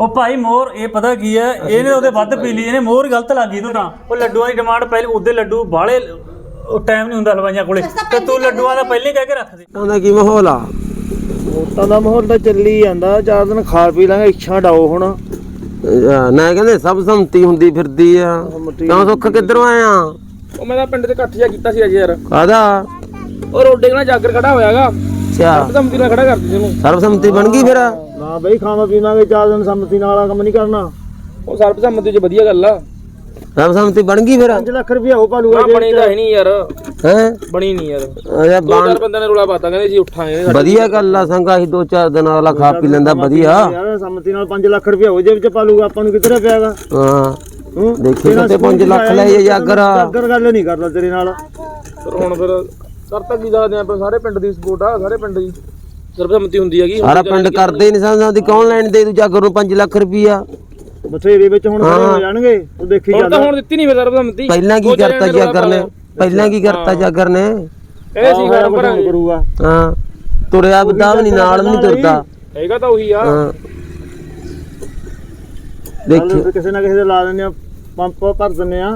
ਉਹ ਭਾਈ ਮੋਰ ਇਹ ਪਤਾ ਕੀ ਹੈ? ਇਹਨੇ ਉਹਦੇ ਵੱਧ ਪੀ ਲਈ ਇਹਨੇ ਮੋਰ ਗਲਤ ਲੱਗੀ ਤੂੰ ਤਾਂ। ਉਹ ਲੱਡੂਆਂ ਦੀ ਡਿਮਾਂਡ ਪਹਿਲੇ ਉਹਦੇ ਲੱਡੂ ਬਾਹਲੇ ਉਹ ਟਾਈਮ ਨਹੀਂ ਹੁੰਦਾ ਹਲਵਾਈਆਂ ਕੋਲੇ। ਤੇ ਤੂੰ ਲੱਡੂਆਂ ਦਾ ਪਹਿਲੇ ਹੀ ਕਹਿ ਕੇ ਰੱਖ ਦੇ। ਉਹਦਾ ਕੀ ਮਾਹੌਲ ਆ? ਵੋਟਾਂ ਦਾ ਮਾਹੌਲ ਤਾਂ ਚੱਲੀ ਜਾਂਦਾ ਚਾਰ ਦਿਨ ਖਾ ਪੀ ਲਾਂਗੇ ਇੱਛਾ ਡਾਓ ਹੁਣ। ਨਾ ਕਹਿੰਦੇ ਸਭ ਸੰਮਤੀ ਹੁੰਦੀ ਫਿਰਦੀ ਆ। ਕਿਉਂ ਸੁੱਖ ਕਿੱਧਰੋਂ ਆਇਆ ਉਹ ਮੈਂ ਤਾਂ ਪਿੰਡ 'ਚ ਇਕੱਠ ਕੀਤਾ ਸੀ ਅੱਜ ਯਾਰ। ਕਾਦਾ ਉਹ ਰੋਡੇ ਨਾਲ ਜਾਗਰ ਖੜਾ ਹੋਇਆਗਾ। ਅੱਛਾ। ਧਮਕੀ ਨਾਲ ਖੜਾ ਕਰਦੀ ਸੀ ਉਹਨੂੰ। ਸਰਬਸੰਮਤੀ ਬਣ ਗਈ ਫਿਰ? ਨਾ ਬਈ ਖਾਵਾਂ ਪੀਵਾਂਗੇ ਚਾਰ ਦਿਨ ਸੰਮਤੀ ਨਾਲ ਵਾਲਾ ਕੰਮ ਨਹੀਂ ਕਰਨਾ। ਉਹ ਸਰਬਸੰਮਤੀ 'ਚ ਵਧੀਆ ਗੱਲ ਆ। ਸਰਬਸੰਮਤੀ ਬਣ ਗਈ ਫਿਰ? 5 ਲੱਖ ਰੁਪਇਆ ਹੋ ਪਾਲੂਗਾ ਨਾ ਬਣੀ ਤਾਂ ਹੈ ਨਹੀਂ ਯਾਰ। ਹੈ? ਬਣੀ ਨਹੀਂ ਯਾਰ। ਅਜਾ ਦੋ ਚਾਰ ਬੰਦਿਆਂ ਨੇ ਰੋਲਾ ਪਾਤਾ ਕਹਿੰਦੇ ਸੀ ਉੱਠਾਂਗੇ ਵਧੀਆ ਗੱਲ ਆ ਸੰਗਾ ਹੀ ਦੋ ਚਾਰ ਦਿਨ ਅਗਲਾ ਖਾ ਪੀ ਲੈਂਦਾ ਵਧੀਆ। ਯਾਰ ਸੰਮਤੀ ਨਾਲ 5 ਲੱਖ ਰੁਪਇਆ ਹੋ ਜੇਬ ਚ ਪਾਲੂਗਾ ਆਪਾਂ ਨੂੰ ਕਿੱਧਰੇ ਪਿਆਗਾ? ਹਾਂ। ਹੂੰ? ਦੇਖੀ ਕਿਤੇ 5 ਲੱਖ ਲੈ ਜਾ ਜਾਗਰ ਅਗਰ ਗੱਲ ਨਹੀਂ ਕਰਦਾ ਤੇਰੇ ਨਾਲ। ਫਿਰ ਹੁਣ ਫਿਰ ਕਰਤਾ ਕੀ ਸਕਦੇ ਆਪਾਂ ਸਾਰੇ ਪਿੰਡ ਦੀ ਸਪੋਰਟ ਆ ਸਾਰੇ ਪਿੰਡ ਦੀ। ਸਰਬਸੰਮਤੀ ਹੁੰਦੀ ਹੈਗੀ ਸਾਰਾ ਪਿੰਡ ਕਰਦੇ ਨਹੀਂ ਸੰਗਦੀ ਕੌਣ ਲੈਣ ਦੇ ਤੂੰ ਜਾਗਰ ਨੂੰ 5 ਲੱਖ ਰੁਪਈਆ? ਬਥੇਰੇ ਵਿੱਚ ਹੁਣ ਖੜੇ ਹੋ ਜਾਣਗੇ ਤੂੰ ਦੇਖੀ ਹੁਣ ਚੱਲ ਤਾਂ ਹੁਣ ਦਿੱਤੀ ਨਹੀਂ ਫਿਰ ਸਰਬਸੰਮਤੀ ਪਹਿਲਾਂ ਕੀ ਕਰਤਾ ਜਾਗਰ ਨੇ? ਪਹਿਲਾਂ ਕੀ ਕਰਤਾ ਜਾਗਰ ਨੇ? ਇਹ ਸੀ ਫਾਰਮ ਭਰਾਂਗੇ। ਕਰੂਗਾ। ਹਾਂ। ਤੁਰਿਆ ਬਦਾ ਵੀ ਨਹੀਂ ਨਾਲ ਵੀ ਨਹੀਂ ਤੁਰਦਾ। ਹੈਗਾ ਤਾਂ ਉਹੀ ਆ। ਹਾਂ। ਦੇਖ ਕਿਸੇ ਨਾ ਕਿਸੇ ਦੇ ਲਾ ਦਿੰਦੇ ਆ ਪੰਪ ਭਰ ਦਿੰਦੇ ਆ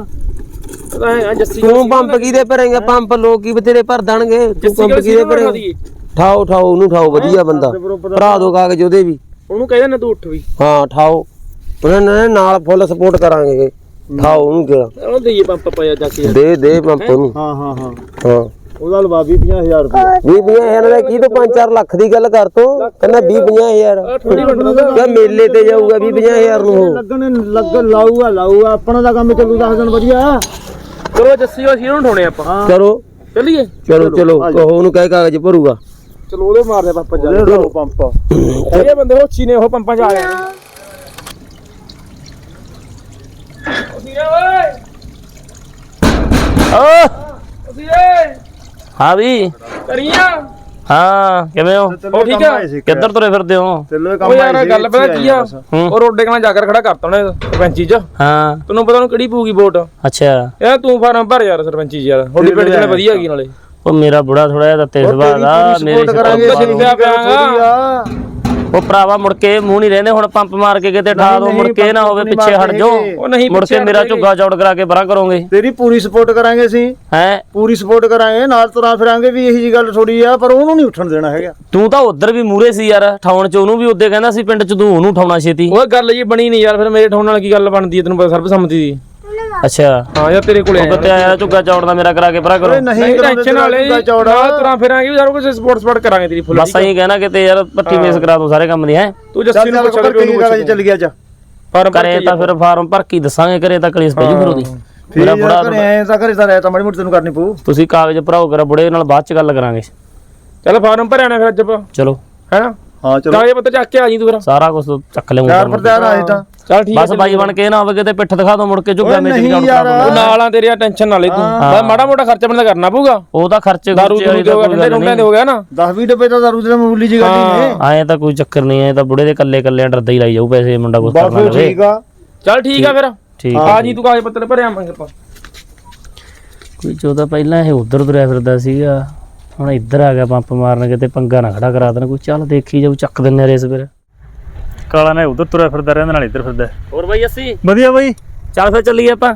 ਹੈ ਤੂੰ ਪੰਪ ਕਿਹਦੇ ਭਰੇਗਾ? ਪੰਪ ਲੋਕ ਕੀ ਬਥੇਰੇ ਭਰ ਦੇਣਗੇ। ਤੂੰ ਪੰਪ ਕਿਹਦੇ ਬਣਾ ਭਰੇ ਦਈਏ ਠਾਓ ਠਾਓ ਉਹਨੂੰ ਠਾਓ ਵਧੀਆ ਬੰਦਾ। ਭਰਾ ਦੋ ਕਾਗਜ਼ ਉਹਦੇ ਵੀ। ਉਹਨੂੰ ਕਹਿੰਦੇ ਨਾ ਤੂੰ ਉੱਠ ਵੀ। ਹਾਂ ਠਾਓ। ਉਹਨਾਂ ਨੇ ਨਾਲ ਫੁੱਲ ਸਪੋਰਟ ਕਰਾਂਗੇ ਠਾਓ ਉਹਨੂੰ ਕਿਹਾ ਉਹ ਦਈਏ ਪੰਪ ਪਾਇਆ ਜਾ ਕੇ। ਦੇ ਦੇ ਪੰਪ ਨੂੰ ਹਾਂ ਹਾਂ ਹਾਂ। ਹਾਂ। ਉਹਦਾ ਲਵਾ ਵੀ 50000 ਰੁਪਏ ਵੀਹ ਪੰਜਾਹ ਹਜ਼ਾਰ ਦਾ ਕੀ ਤੂੰ 5-4 ਲੱਖ ਦੀ ਗੱਲ ਕਰ ਤੂੰ? ਕਹਿੰਦਾ 20 ਹਜ਼ਾਰ। ਥੋੜੀ ਵੰਡਦਾ ਕਿਆ ਮੇਲੇ ਤੇ ਜਾਊਗਾ 20 ਹਜ਼ਾਰ ਨੂੰ ਉਹ। ਲੱਗਣ ਲੱਗ ਲਾਊਗਾ ਲਾਊਗਾ। ਆਪਣਾ ਦਾ ਕੰਮ ਚੱਲੂ 10 ਦਿਨ ਵਧੀਆ। ਚਲੋ ਜੱਸੀ ਉਹ ਸੀ ਉਹਨੂੰ ਠਾਉਣੇ ਆਪਾਂ। ਕਰੋ ਚੱਲੀਏ। ਚਲੋ ਚਲੋ। ਕਹੋ ਉਹਨੂੰ ਕਹਿ ਕਾਗਜ਼ ਭਰੂਗਾ। ਚਲੋ ਉਹਦੇ ਮਾਰਦੇ ਪਾਪਾ ਜਾ ਲੋ ਪੰਪ ਇਹ ਬੰਦੇ ਹੋਚੀ ਨੇ ਉਹ ਪੰਪਾਂ 'ਚ ਆ ਗਏ ਹਾਂ ਵੀ। ਕਰੀਆਂ। ਹਾਂ ਕਿਵੇਂ ਹੋ? ਉਹ ਠੀਕ ਆ। ਕਿੱਧਰ ਤੁਰੇ ਫਿਰਦੇ ਹੋ? ਉਹ ਯਾਰ ਗੱਲ ਪਤਾ ਕੀ ਆ? ਉਹ ਰੋਡੇ ਕਨਾਂ ਜਾਗਰ ਖੜਾ ਕਰਤਾ ਉਹਨੇ ਸਰਪੰਚੀ 'ਚ। ਹਾਂ। ਤੈਨੂੰ ਪਤਾ ਉਹਨੂੰ ਕਿਹੜੀ ਪਊਗੀ ਵੋਟ? ਅੱਛਾ। ਯਾਰ ਤੂੰ ਫਾਰਮ ਭਰ ਯਾਰ ਸਰਪੰਚੀ ਯਾਰ ਥੋੜੀ ਪਿੰਡ 'ਚ ਵਧੀਆ ਹੈਗੀ ਨਾਲੇ। ਉਹ ਮੇਰਾ ਬੁੜਾ ਥੋੜਾ ਜਿਹਾ ਤੇਜ਼ ਸੁਭਾਅ ਦਾ ਮੇਰੇ ਕਰਾਂਗੇ ਉਹ ਜਿੱਤਿਆ ਪਿਆਗਾ ਉਹ ਭਰਾਵਾ ਮੁੜ ਕੇ ਮੂੰਹ ਨਹੀਂ ਰਹਿੰਦੇ ਹੁਣ ਪੰਪ ਮਾਰ ਕੇ ਕਿਤੇ ਠਾ ਦੋ ਮੁੜ ਕੇ ਨਾ ਹੋਵੇ ਪਿੱਛੇ ਹਟ ਜਾਓ। ਮੁੜ ਕੇ ਮੇਰਾ ਝੁੱਗਾ ਚੌੜ ਕਰਾ ਕੇ ਬਰਾਂ ਕਰੋਗੇ। ਤੇਰੀ ਪੂਰੀ ਸਪੋਰਟ ਕਰਾਂਗੇ ਅਸੀਂ। ਹੈ? ਪੂਰੀ ਸਪੋਰਟ ਕਰਾਂਗੇ ਨਾਲ ਤੁਰਾਂ ਫਿਰਾਂਗੇ ਵੀ ਇਹੀ ਜੀ ਗੱਲ ਥੋੜੀ ਆ ਪਰ ਉਹਨੂੰ ਨਹੀਂ ਉੱਠਣ ਦੇਣਾ ਹੈਗਾ। ਤੂੰ ਤਾਂ ਉਧਰ ਵੀ ਮੂਰੇ ਸੀ ਯਾਰ ਠਾਉਣ ਚ ਉਹਨੂੰ ਵੀ ਉੱਦੇ ਕਹਿੰਦਾ ਸੀ ਪਿੰਡ ਚ ਤੂੰ ਉਹਨੂੰ ਠਾਉਣਾ ਛੇਤੀ। ਉਹ ਗੱਲ ਜੀ ਬਣੀ ਨਹੀਂ ਯਾਰ ਫਿਰ ਮੇਰੇ ਠਾਉਣ ਨਾਲ ਕੀ ਗੱਲ ਬਣਦੀ ਹੈ ਤੈਨੂੰ ਪਤਾ ਸਰਬਸੰਮਤੀ ਦੀ। ਅੱਛਾ। ਹਾਂ ਯਾਰ ਤੇਰੇ ਕੋਲੇ ਕਿਤੇ ਆਇਆ ਝੁੱਗਾ ਚੌੜ ਦਾ ਮੇਰਾ ਕਰਾ ਕੇ ਬਰਾਂ ਕਰੋ। ਨਹੀਂ ਟੈਨਸ਼ਨ ਵਾਲੇ ਚੌੜਾ ਤੁਰਾਂ ਫਿਰਾਂਗੇ ਵੀ ਸਾਰਾ ਕੁਝ ਸਪੋਰਟ ਸਪੋਰਟ ਕਰਾਂਗੇ ਤੇਰੀ ਫੁੱਲ ਬਸ ਐਂ ਕਹਿਣਾ ਕਿਤੇ ਯਾਰ ਪੱਟੀ ਮੇਸ ਕਰਾ ਦੂੰ ਸਾਰੇ ਕੰਮ ਦੀ ਹੈ? ਤੂੰ ਜੱਸੀ ਨੂੰ ਚੱਲ ਪੁੱਛ ਕਰ ਕੇ ਗੱਲ ਚੱਲ ਗਿਆ ਜਾ। ਫਾਰਮ ਕਰੇ ਤਾਂ ਫਿਰ ਫਾਰਮ ਭਰ ਕੇ ਦੱਸਾਂਗੇ ਕਰੇ ਤਾਂ ਕਲੇਸ਼ ਪੈ ਜੂ ਫਿਰ ਉਹਦੀ। ਮੇਰਾ ਫਿਰ ਬੁੜਾ ਕਰੇ ਐ ਤਾਂ ਕਰੇ ਤਾਂ ਰਹਿ ਤਾਂ ਮਾੜੀ ਮੋਟੀ ਤੈਨੂੰ ਕਰਨੀ ਪਊ। ਤੁਸੀਂ ਕਾਗਜ਼ ਭਰਾਓ ਕਰਾ ਬੁੜੇ ਨਾਲ ਬਾਅਦ ਚ ਗੱਲ ਕਰਾਂਗੇ। ਚੱਲ ਫਾਰਮ ਭਰਿਆ ਨਾ ਫਿਰ ਅੱਜ ਆਪਾਂ। ਚਲੋ। ਹੈਨਾ? ਹਾਂ ਚਲੋ। ਕਾਗਜ਼ ਪੱਤਰ ਚੱਕ ਕੇ ਆ ਜੀ ਤੂੰ ਫਿਰ। ਸਾਰਾ ਕੁਝ ਚੱਕ ਲਿਆਉਂਗਾ ਯਾਰ ਪਰਦਾਰ ਆਏ ਤਾਂ ਚੱਲ ਠੀਕ ਬਸ ਬਾਈ ਬਣ ਕੇ ਨਾ ਹੋਵੇ ਕਿਤੇ ਪਿੱਠ ਦਿਖਾ ਦੋ ਮੁੜ ਕੇ ਝੁੱਗਾ ਮੇਚ ਨਹੀਂ ਜਾਣ ਯਾਰ। ਉਹ ਨਾਲ ਆ ਤੇਰੀ ਟੈਨਸ਼ਨ ਨਾ ਲੈ ਤੂੰ। ਬਸ ਮਾੜਾ ਮੋਟਾ ਖਰਚਾ ਬੰਦਾ ਕਰਨਾ ਪਊਗਾ। ਉਹ ਤਾਂ ਖਰਚੇ ਦਾਰੂ ਦੇ ਠੰਡੇ ਗੱਲ ਠੰਡੇ ਦੇ ਹੋ ਗਿਆ ਨਾ। 10 20 ਡੱਬੇ ਤਾਂ ਦਾਰੂ ਦੇ ਮਾਮੂਲੀ ਜੀ ਹੀ ਨੇ। ਆਏ ਤਾਂ ਕੋਈ ਚੱਕਰ ਨਹੀਂ ਐ ਤਾਂ ਬੁੜੇ ਦੇ ਕੱਲੇ ਕੱਲੇ ਡਰਦਾ ਹੀ ਲਾਈ ਜਾਊ ਪੈਸੇ ਮੁੰਡਾ ਕੁਛ ਬਸ ਕਰਨਾ ਲਵੇ ਠੀਕ ਆ। ਚੱਲ ਠੀਕ ਆ ਫਿਰ। ਠੀਕ ਆ ਜੀ। ਤੂੰ ਕਾਗਜ਼ ਪੱਤਰ ਭਰਿਆ ਆਵਾਂਗੇ ਆਪਾਂ। ਕੋਈ ਚੋਦਾ ਪਹਿਲਾਂ ਇਹ ਉਧਰ ਤੁਰਿਆ ਫਿਰਦਾ ਸੀਗਾ। ਹੁਣ ਇੱਧਰ ਆ ਗਿਆ ਪੰਪ ਮਾਰਨ ਕਿਤੇ ਪੰਗਾ ਨਾ ਖੜਾ ਕਰਾ ਦੇਣ ਕੋਈ। ਚੱਲ ਦੇਖੀ ਜਾਊ ਚੱਕ ਦਿੰਨੇ ਰੇਸ ਫਿਰ। ਕਾਲਾ ਨੇ ਉਧਰ ਤੁਰਿਆ ਫਿਰਦਾ ਰਹਿੰਦਾ ਨਾਲ ਇੱਧਰ ਫਿਰਦਾ। ਹੋਰ ਬਾਈ ਅਸੀਂ? ਵਧੀਆ ਬਾਈ। ਚੱਲ ਫਿਰ ਚੱਲੀਏ ਆਪਾਂ।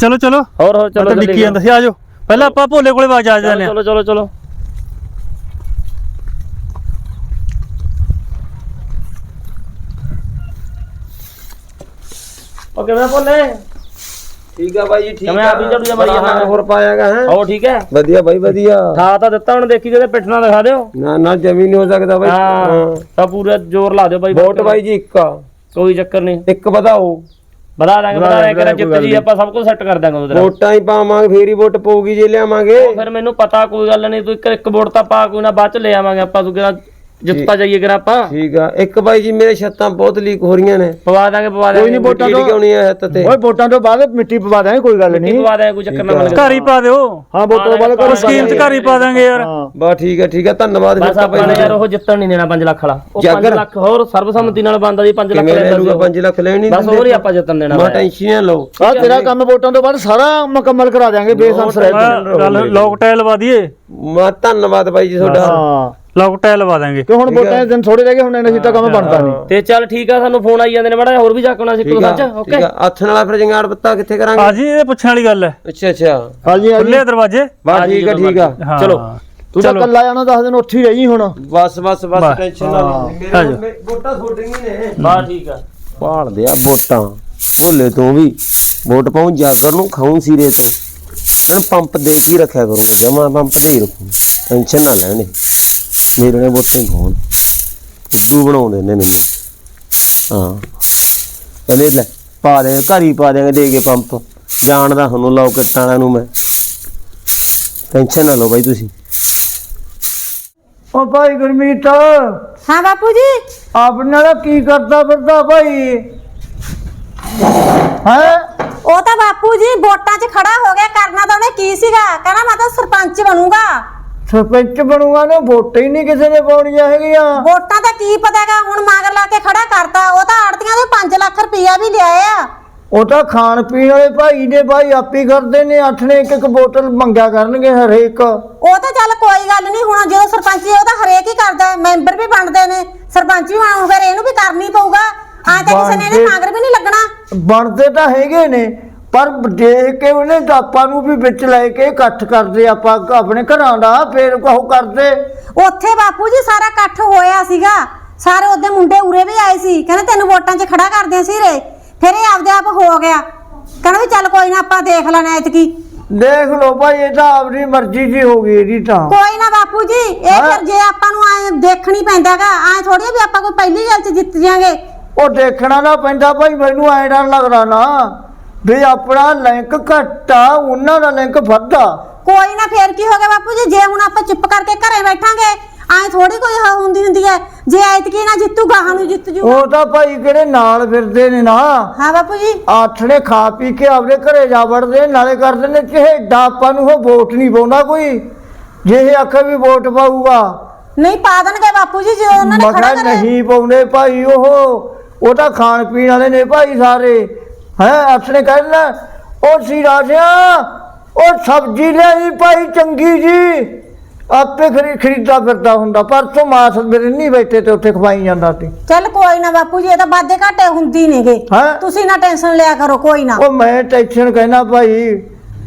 ਚਲੋ ਚਲੋ। ਹੋਰ ਹੋਰ ਚਲੋ ਚਲੋ ਨਿੱਕੀ ਜਾਂਦਾ ਸੀ ਆਜੋ ਪਹਿਲਾਂ ਆਪਾਂ ਭੋਲੇ ਕੋਲੇ ਆਵਾਜ਼ ਆ ਜਾਂਦੇ ਆ। ਚਲੋ ਚਲੋ ਚਲੋ। ਓਕੇ ਮੈਂ ਬੋਲੇ ਠੀਕ ਆ ਬਾਈ ਜੀ ਠੀਕ ਕਿਵੇਂ ਆਪ ਹੀ ਝੜੂ ਜਿਹਾ ਮਾਰੀ ਜਾਂਦਾ? ਹੋਰ ਪਾਇਆਗਾ ਹੈ? ਹੋ ਠੀਕ ਹੈ? ਵਧੀਆ ਬਾਈ ਵਧੀਆ। ਠਾ ਤਾਂ ਦਿੱਤਾ ਹੁਣ ਦੇਖੀ ਜਿਹਦੇ ਪਿੱਠ ਨਾਲ ਦਿਖਾ ਦਿਓ। ਨਾ ਨਾ ਜਮੀ ਨਹੀਂ ਹੋ ਸਕਦਾ ਬਾਈ। ਹਾਂ ਤਾਂ ਪੂਰਾ ਜ਼ੋਰ ਲਾ ਦਿਓ ਬਾਈ ਵੋਟ ਬਾਈ ਜੀ ਇੱਕ ਆ। ਕੋਈ ਚੱਕਰ ਨਹੀਂ। ਇੱਕ ਵਧਾਓ। ਬਤਾ ਦਾਂਗੇ ਬਤਾ ਦਾਂਗੇ ਕਿਹੜਾ ਜਿੱਤ ਜੀ ਆਪਾਂ ਸਭ ਕੁਝ ਸੈੱਟ ਕਰ ਦਾਂਗੇ ਉਹਦੇ ਨਾਲ। ਵੋਟਾਂ ਹੀ ਪਾਵਾਂਗੇ ਫੇਰ ਹੀ ਵੋਟ ਪਊਗੀ ਜੇ ਲਿਆਵਾਂਗੇ। ਫਿਰ ਮੈਨੂੰ ਪਤਾ ਕੋਈ ਗੱਲ ਨਹੀਂ ਤੂੰ ਇੱਕ ਇੱਕ ਵੋਟ ਤਾਂ ਪਾ ਕੋਈ ਨਾ ਬਾਅਦ ਚ ਲੈ ਆਵਾਂਗੇ ਆਪਾਂ ਤੂੰ ਕਿਹੜਾ ਜਿੱਤਦਾ ਜਾਈਏ ਕਿਹੜਾ ਆਪਾਂ। ਠੀਕ ਆ। ਇੱਕ ਬਾਈ ਜੀ ਮੇਰੇ ਛੱਤਾਂ ਬਹੁਤ ਲੀਕ ਹੋ ਰਹੀਆਂ ਨੇ। ਪਵਾ ਦਾਂਗੇ ਪਵਾ ਦਾਂਗੇ। ਨਹੀਂ ਵੋਟਾਂ ਕਿਹੜੀ ਕਿਉਂ ਨਹੀਂ ਆ ਹੱਤ ਤੇ? ਓਏ ਵੋਟਾਂ ਤੋਂ ਬਾਅਦ ਮਿੱਟੀ ਪਵਾ ਦਾਂਗੇ ਕੋਈ ਗੱਲ ਨਹੀਂ। ਪਵਾ ਦਾਂਗੇ ਕੋਈ ਚੱਕਰ ਨਾ ਮਿਲ ਘਰ ਹੀ ਪਾ ਦਿਓ। ਹਾਂ ਵੋਟਾਂ ਤੋਂ ਬਾਅਦ ਕਰੋ ਸਕੀਮ ਚ ਘਰ ਹੀ ਪਾ ਦਾਂਗੇ ਯਾਰ। ਹਾਂ। ਬਸ ਠੀਕ ਆ ਠੀਕ ਆ। ਧੰਨਵਾਦ ਫਿਰ ਬਸ ਤਾਂ ਆਪਾਂ ਨੇ ਯਾਰ ਉਹ ਜਿੱਤਣ ਨਹੀਂ ਦੇਣਾ 5 ਲੱਖ ਵਾਲਾ। ਉਹ 5 ਜਾਗਰ। ਲੱਖ ਹੋਰ ਸਰਬਸੰਮਤੀ ਨਾਲ ਬੰਦਾ ਦੀ 5 ਲੱਖ ਲੈ ਲੂਗਾ ਸੀ 5 ਲੱਖ ਲੈਣੀ ਬਸ ਹੋਰ ਹੀ ਆਪਾਂ ਜਿੱਤਣ ਦੇਣਾ ਮਾ ਟੈਨਸ਼ਨ ਲਓ। ਆ ਤੇਰਾ ਕੰਮ ਵੋਟਾਂ ਤੋਂ ਬਾਅਦ ਸਾਰਾ ਮੁਕੰਮਲ ਕਰਾ ਦਾਂਗੇ ਬੇਸੰਸ ਰਹਿ ਤੂੰ। ਗੱਲ ਲੋਕ ਟਾਇਲ ਲਵਾ ਦਈਏ ਮਾ ਧੰਨਵਾਦ ਬਾਈ ਜੀ ਤੁਹਾਡਾ। ਹਾਂ। ਲੋਕ ਟਾਇਲ ਲਵਾ ਦਾਂਗੇ। ਕਿ ਹੁਣ ਵੋਟਾਂ ਦੇ ਦਿਨ ਥੋੜੇ ਰਹਿ ਗਏ ਹੁਣ ਨਹੀਂ ਤਾਂ ਕੰਮ ਬਣਦਾ ਨਹੀਂ। ਤੇ ਚੱਲ ਠੀਕ ਆ ਸਾਨੂੰ ਫੋਨ ਆਈ ਜਾਂਦੇ ਨੇ ਮਾੜਾ ਹੋਰ ਵੀ ਚੱਕਣਾ ਸੀ ਕੋਲ ਸੱਚ ਠੀਕ ਓਕੇ। ਆ ਹੱਥ ਨਾਲ ਫਿਰ ਜੰਗਾੜ ਪੱਤਾ ਕਿੱਥੇ ਕਰਾਂਗੇ? ਆ ਜੀ ਇਹ ਪੁੱਛਣ ਵਾਲੀ ਗੱਲ ਹੈ। ਅੱਛਾ ਅੱਛਾ। ਹਾਂਜੀ ਹਾਂਜੀ। ਖੁੱਲੇ ਦਰਵਾਜ਼ੇ? ਜੀ ਠੀਕ ਆ ਠੀਕ ਆ। ਚਲੋ। ਤੂੰ ਤਾਂ ਕੱਲਾ ਜਾਣਾ ਦੱਸ ਦਿਨ ਉੱਥੇ ਹੀ ਰਹੀ ਹੁਣ। ਬਸ ਬਸ ਬਸ। ਟੈਨਸ਼ਨ ਨਾ ਜਾਓ। ਮੇਰੇ ਵੋਟਾਂ ਹੀ ਨੇ। ਬਾ ਠੀਕ ਆ। ਭਾਲਦੇ ਆ ਵੋਟਾਂ। ਭੋਲੇ ਤੋਂ ਵੀ ਵੋਟ ਪਾਉਂ ਜਾਗਰ ਨੂੰ ਖਾਉਂ ਸੀਰੇ ਤੋਂ। ਮੈਂ ਪੰਪ ਦੇ ਕੇ ਰੱਖਿਆ ਕਰੂੰਗਾ ਜਮਾ ਪੰਪ ਦੇ ਹੀ ਰੱਖੂੰ। ਟੈਨਸ਼ਨ ਨਾ ਲੈਣੇ ਮੇਰੇ ਨੇ ਹੀ ਖਾਣ ਬੁੱਧੂ ਬਣਾਉਂਦੇ ਨੇ ਮੈਨੂੰ ਹਾਂ। ਕਹਿੰਦੇ ਲੈ ਪਾ ਦੇ ਘਰ ਹੀ ਪਾ ਦੇਗੇ ਦੇ ਕੇ ਪੰਪ। ਜਾਣਦਾ ਤੁਹਾਨੂੰ ਲੋਕਟਾਂ ਵਾਲਿਆਂ ਨੂੰ ਮੈਂ। ਟੈਨਸ਼ਨ ਨਾ ਲਓ ਬਾਈ ਤੁਸੀਂ। ਉਹ ਭਾਈ ਗੁਰਮੀਤ। ਹਾਂ ਬਾਪੂ ਜੀ। ਆਪਣੇ ਨਾਲ ਕੀ ਕਰਦਾ ਫਿਰਦਾ ਭਾਈ? ਹੈ? ਉਹ ਤਾਂ ਬਾਪੂ ਜੀ ਵੋਟਾਂ 'ਚ ਖੜਾ ਹੋ ਗਿਆ ਕਰਨਾ ਤਾਂ ਉਹਨੇ ਕੀ ਸੀਗਾ? ਕਹਿੰਦਾ ਮੈਂ ਤਾਂ ਸਰਪੰਚ ਬਣੂੰਗਾ। ਸਰਪੰਚ ਬਣੂਗਾ ਨੇ ਵੋਟਾਂ ਹੀ ਨਹੀਂ ਕਿਸੇ ਨੇ ਪਾਉਣੀਆਂ ਹੈਗੀਆਂ। ਵੋਟਾਂ ਦਾ ਕੀ ਪਤਾਗਾ ਹੁਣ ਮਗਰ ਲਾ ਕੇ ਖੜਾ ਕਰਤਾ। ਉਹ ਤਾਂ ਆੜਤੀਆਂ ਦੇ 5 ਲੱਖ ਰੁਪਈਆ ਵੀ ਲਿਆਏ ਆ। ਉਹ ਤਾਂ ਖਾਣ ਪੀਣ ਵਾਲੇ ਭਾਈ ਨੇ ਭਾਈ ਆਪੀ ਕਰਦੇ ਨੇ ਅੱਠ ਨੇ ਇੱਕ ਇੱਕ ਬੋਤਲ ਮੰਗਿਆ ਕਰਨਗੇ ਹਰੇਕ। ਉਹ ਤਾਂ ਚੱਲ ਕੋਈ ਗੱਲ ਨਹੀਂ ਹੁਣ ਜਦੋਂ ਸਰਪੰਚੀ ਉਹ ਤਾਂ ਹਰੇਕ ਹੀ ਕਰਦਾ ਹੈ, ਮੈਂਬਰ ਵੀ ਬਣਦੇ ਨੇ। ਸਰਪੰਚ ਵੀ ਬਣੂ ਫਿਰ ਇਹਨੂੰ ਵੀ ਕਰਨੀ ਪਊਗਾ। ਆ ਤਾਂ ਕਿਸੇ ਨੇ ਇਹਦੇ ਬਣਦੇ- ਮਗਰ ਵੀ ਨਹੀਂ ਲੱਗਣਾ। ਬਣਦੇ ਤਾਂ ਹੈਗੇ ਨੇ। ਪਰ ਦੇਖ ਕੇ ਉਹਨੇ ਆਪਾਂ ਨੂੰ ਵੀ ਵਿੱਚ ਲੈ ਕੇ ਇਕੱਠ ਕਰਦੇ ਆਪਾਂ ਆਪਣੇ ਘਰਾਂ ਦਾ ਫੇਰ ਉਹ ਕਰਦੇ। ਉੱਥੇ ਬਾਪੂ ਜੀ ਸਾਰਾ ਇਕੱਠ ਹੋਇਆ ਸੀਗਾ। ਸਾਰੇ ਉਹਦੇ ਮੁੰਡੇ ਉਰੇ ਵੀ ਆਏ ਸੀ। ਕਹਿੰਦੇ ਤੈਨੂੰ ਵੋਟਾਂ 'ਚ ਖੜਾ ਕਰਦੇ ਸੀ ਰੇ ਫਿਰ ਇਹ ਆਪਦੇ ਆਪ ਹੋ ਗਿਆ। ਕਹਿੰਦਾ ਵੀ ਚੱਲ ਕੋਈ ਨਾ ਆਪਾਂ ਦੇਖ ਲੈਣਾ ਐਤਕੀ। ਦੇਖ ਲਓ ਭਾਈ ਇਹ ਤਾਂ ਆਪਣੀ ਮਰਜ਼ੀ ਦੀ ਹੋ ਗਈ ਇਹਦੀ ਤਾਂ। ਕੋਈ ਨਾ ਬਾਪੂ ਜੀ ਇਹ। ਫਿਰ ਜੇ ਆਪਾਂ ਨੂੰ ਐ ਦੇਖਣੀ ਪੈਂਦਾਗਾ ਐ ਥੋੜੀ ਵੀ ਆਪਾਂ ਕੋਈ ਪਹਿਲੀ ਗੱਲ 'ਚ ਜਿੱਤ ਜਾਾਂਗੇ। ਉਹ ਦੇਖਣਾ ਨਾ ਪੈਂਦਾ ਭਾਈ ਮੈਨੂੰ ਐਂ ਡਰ ਲੱਗਦਾ ਨਾ। ਵੀ ਆਪਣਾ ਲਿੰਕ ਘਟਾ ਉਹਨਾਂ ਦਾ ਲਿੰਕ ਵੱਧਾ ਕੋਈ ਨਾ ਫੇਰ ਕੀ ਹੋ ਗਿਆ ਬਾਪੂ ਜੀ? ਜੇ ਹੁਣ ਆਪਾਂ ਚੁੱਪ ਕਰਕੇ ਘਰੇ ਬੈਠਾਂਗੇ ਐ ਥੋੜੀ ਕੋਈ ਹ- ਹੁੰਦੀ ਹੁੰਦੀ ਹੈ। ਜੇ ਐਤਕੀ ਨਾ ਜਿੱਤੂ ਗਾਹਾਂ ਨੂੰ ਜਿੱਤ ਜੂ ਉਹ ਤਾਂ ਭਾਈ ਕਿਹੜੇ ਨਾਲ ਫਿਰਦੇ ਨੇ ਨਾ। ਹਾਂ ਬਾਪੂ ਜੀ। ਆਥਣੇ ਖਾ ਪੀ ਕੇ ਆਪਦੇ ਘਰੇ ਜਾ ਵੜਦੇ ਨਾਲੇ ਕਰਦੇ ਨੇ ਚਿਹੜਾ ਆਪਾਂ ਨੂੰ ਉਹ ਵੋਟ ਨਹੀਂ ਪਾਉਂਦਾ ਕੋਈ। ਜੇ ਇਹ ਆਖੇ ਵੀ ਵੋਟ ਪਾਊਗਾ। ਨਹੀਂ ਪਾ ਦੇਣਗੇ ਬਾਪੂ ਜੀ ਜੇ ਉਹਨਾਂ ਨੇ ਖੜਾ ਕਰਿਆ। ਨਹੀਂ ਪਾਉਂਦੇ ਭਾਈ ਉਹ। ਉਹ ਤਾਂ ਖਾਣ ਪੀਣ ਵਾਲੇ ਨੇ ਭਾਈ ਸਾਰੇ। ਹੈ ਆਥਣੇ ਕਹਿੰਦਾ ਉਹ ਸੀ ਰਾਜਿਆ ਉਹ ਸਬਜ਼ੀ ਲਿਆਈ ਭਾਈ ਚੰਗੀ ਜੀ। ਆਪੇ ਖਰੀ ਖਰੀਦਾ ਫਿਰਦਾ ਹੁੰਦਾ ਪਰਸੋਂ ਮਾਸ ਮੇਰੇ ਨਹੀਂ ਬੈਠੇ ਤੇ ਉੱਥੇ ਖਵਾਈ ਜਾਂਦਾ ਸੀ। ਚੱਲ ਕੋਈ ਨਾ ਬਾਪੂ ਜੀ ਇਹ ਤਾਂ ਵਾਧੇ ਘਾਟੇ ਹੁੰਦੀ ਨੇਗੇ। ਹੈਂ? ਤੁਸੀਂ ਨਾ ਟੈਨਸ਼ਨ ਲਿਆ ਕਰੋ ਕੋਈ ਨਾ। ਉਹ ਮੈਂ ਟੈਨਸ਼ਨ ਕਹਿਣਾ ਭਾਈ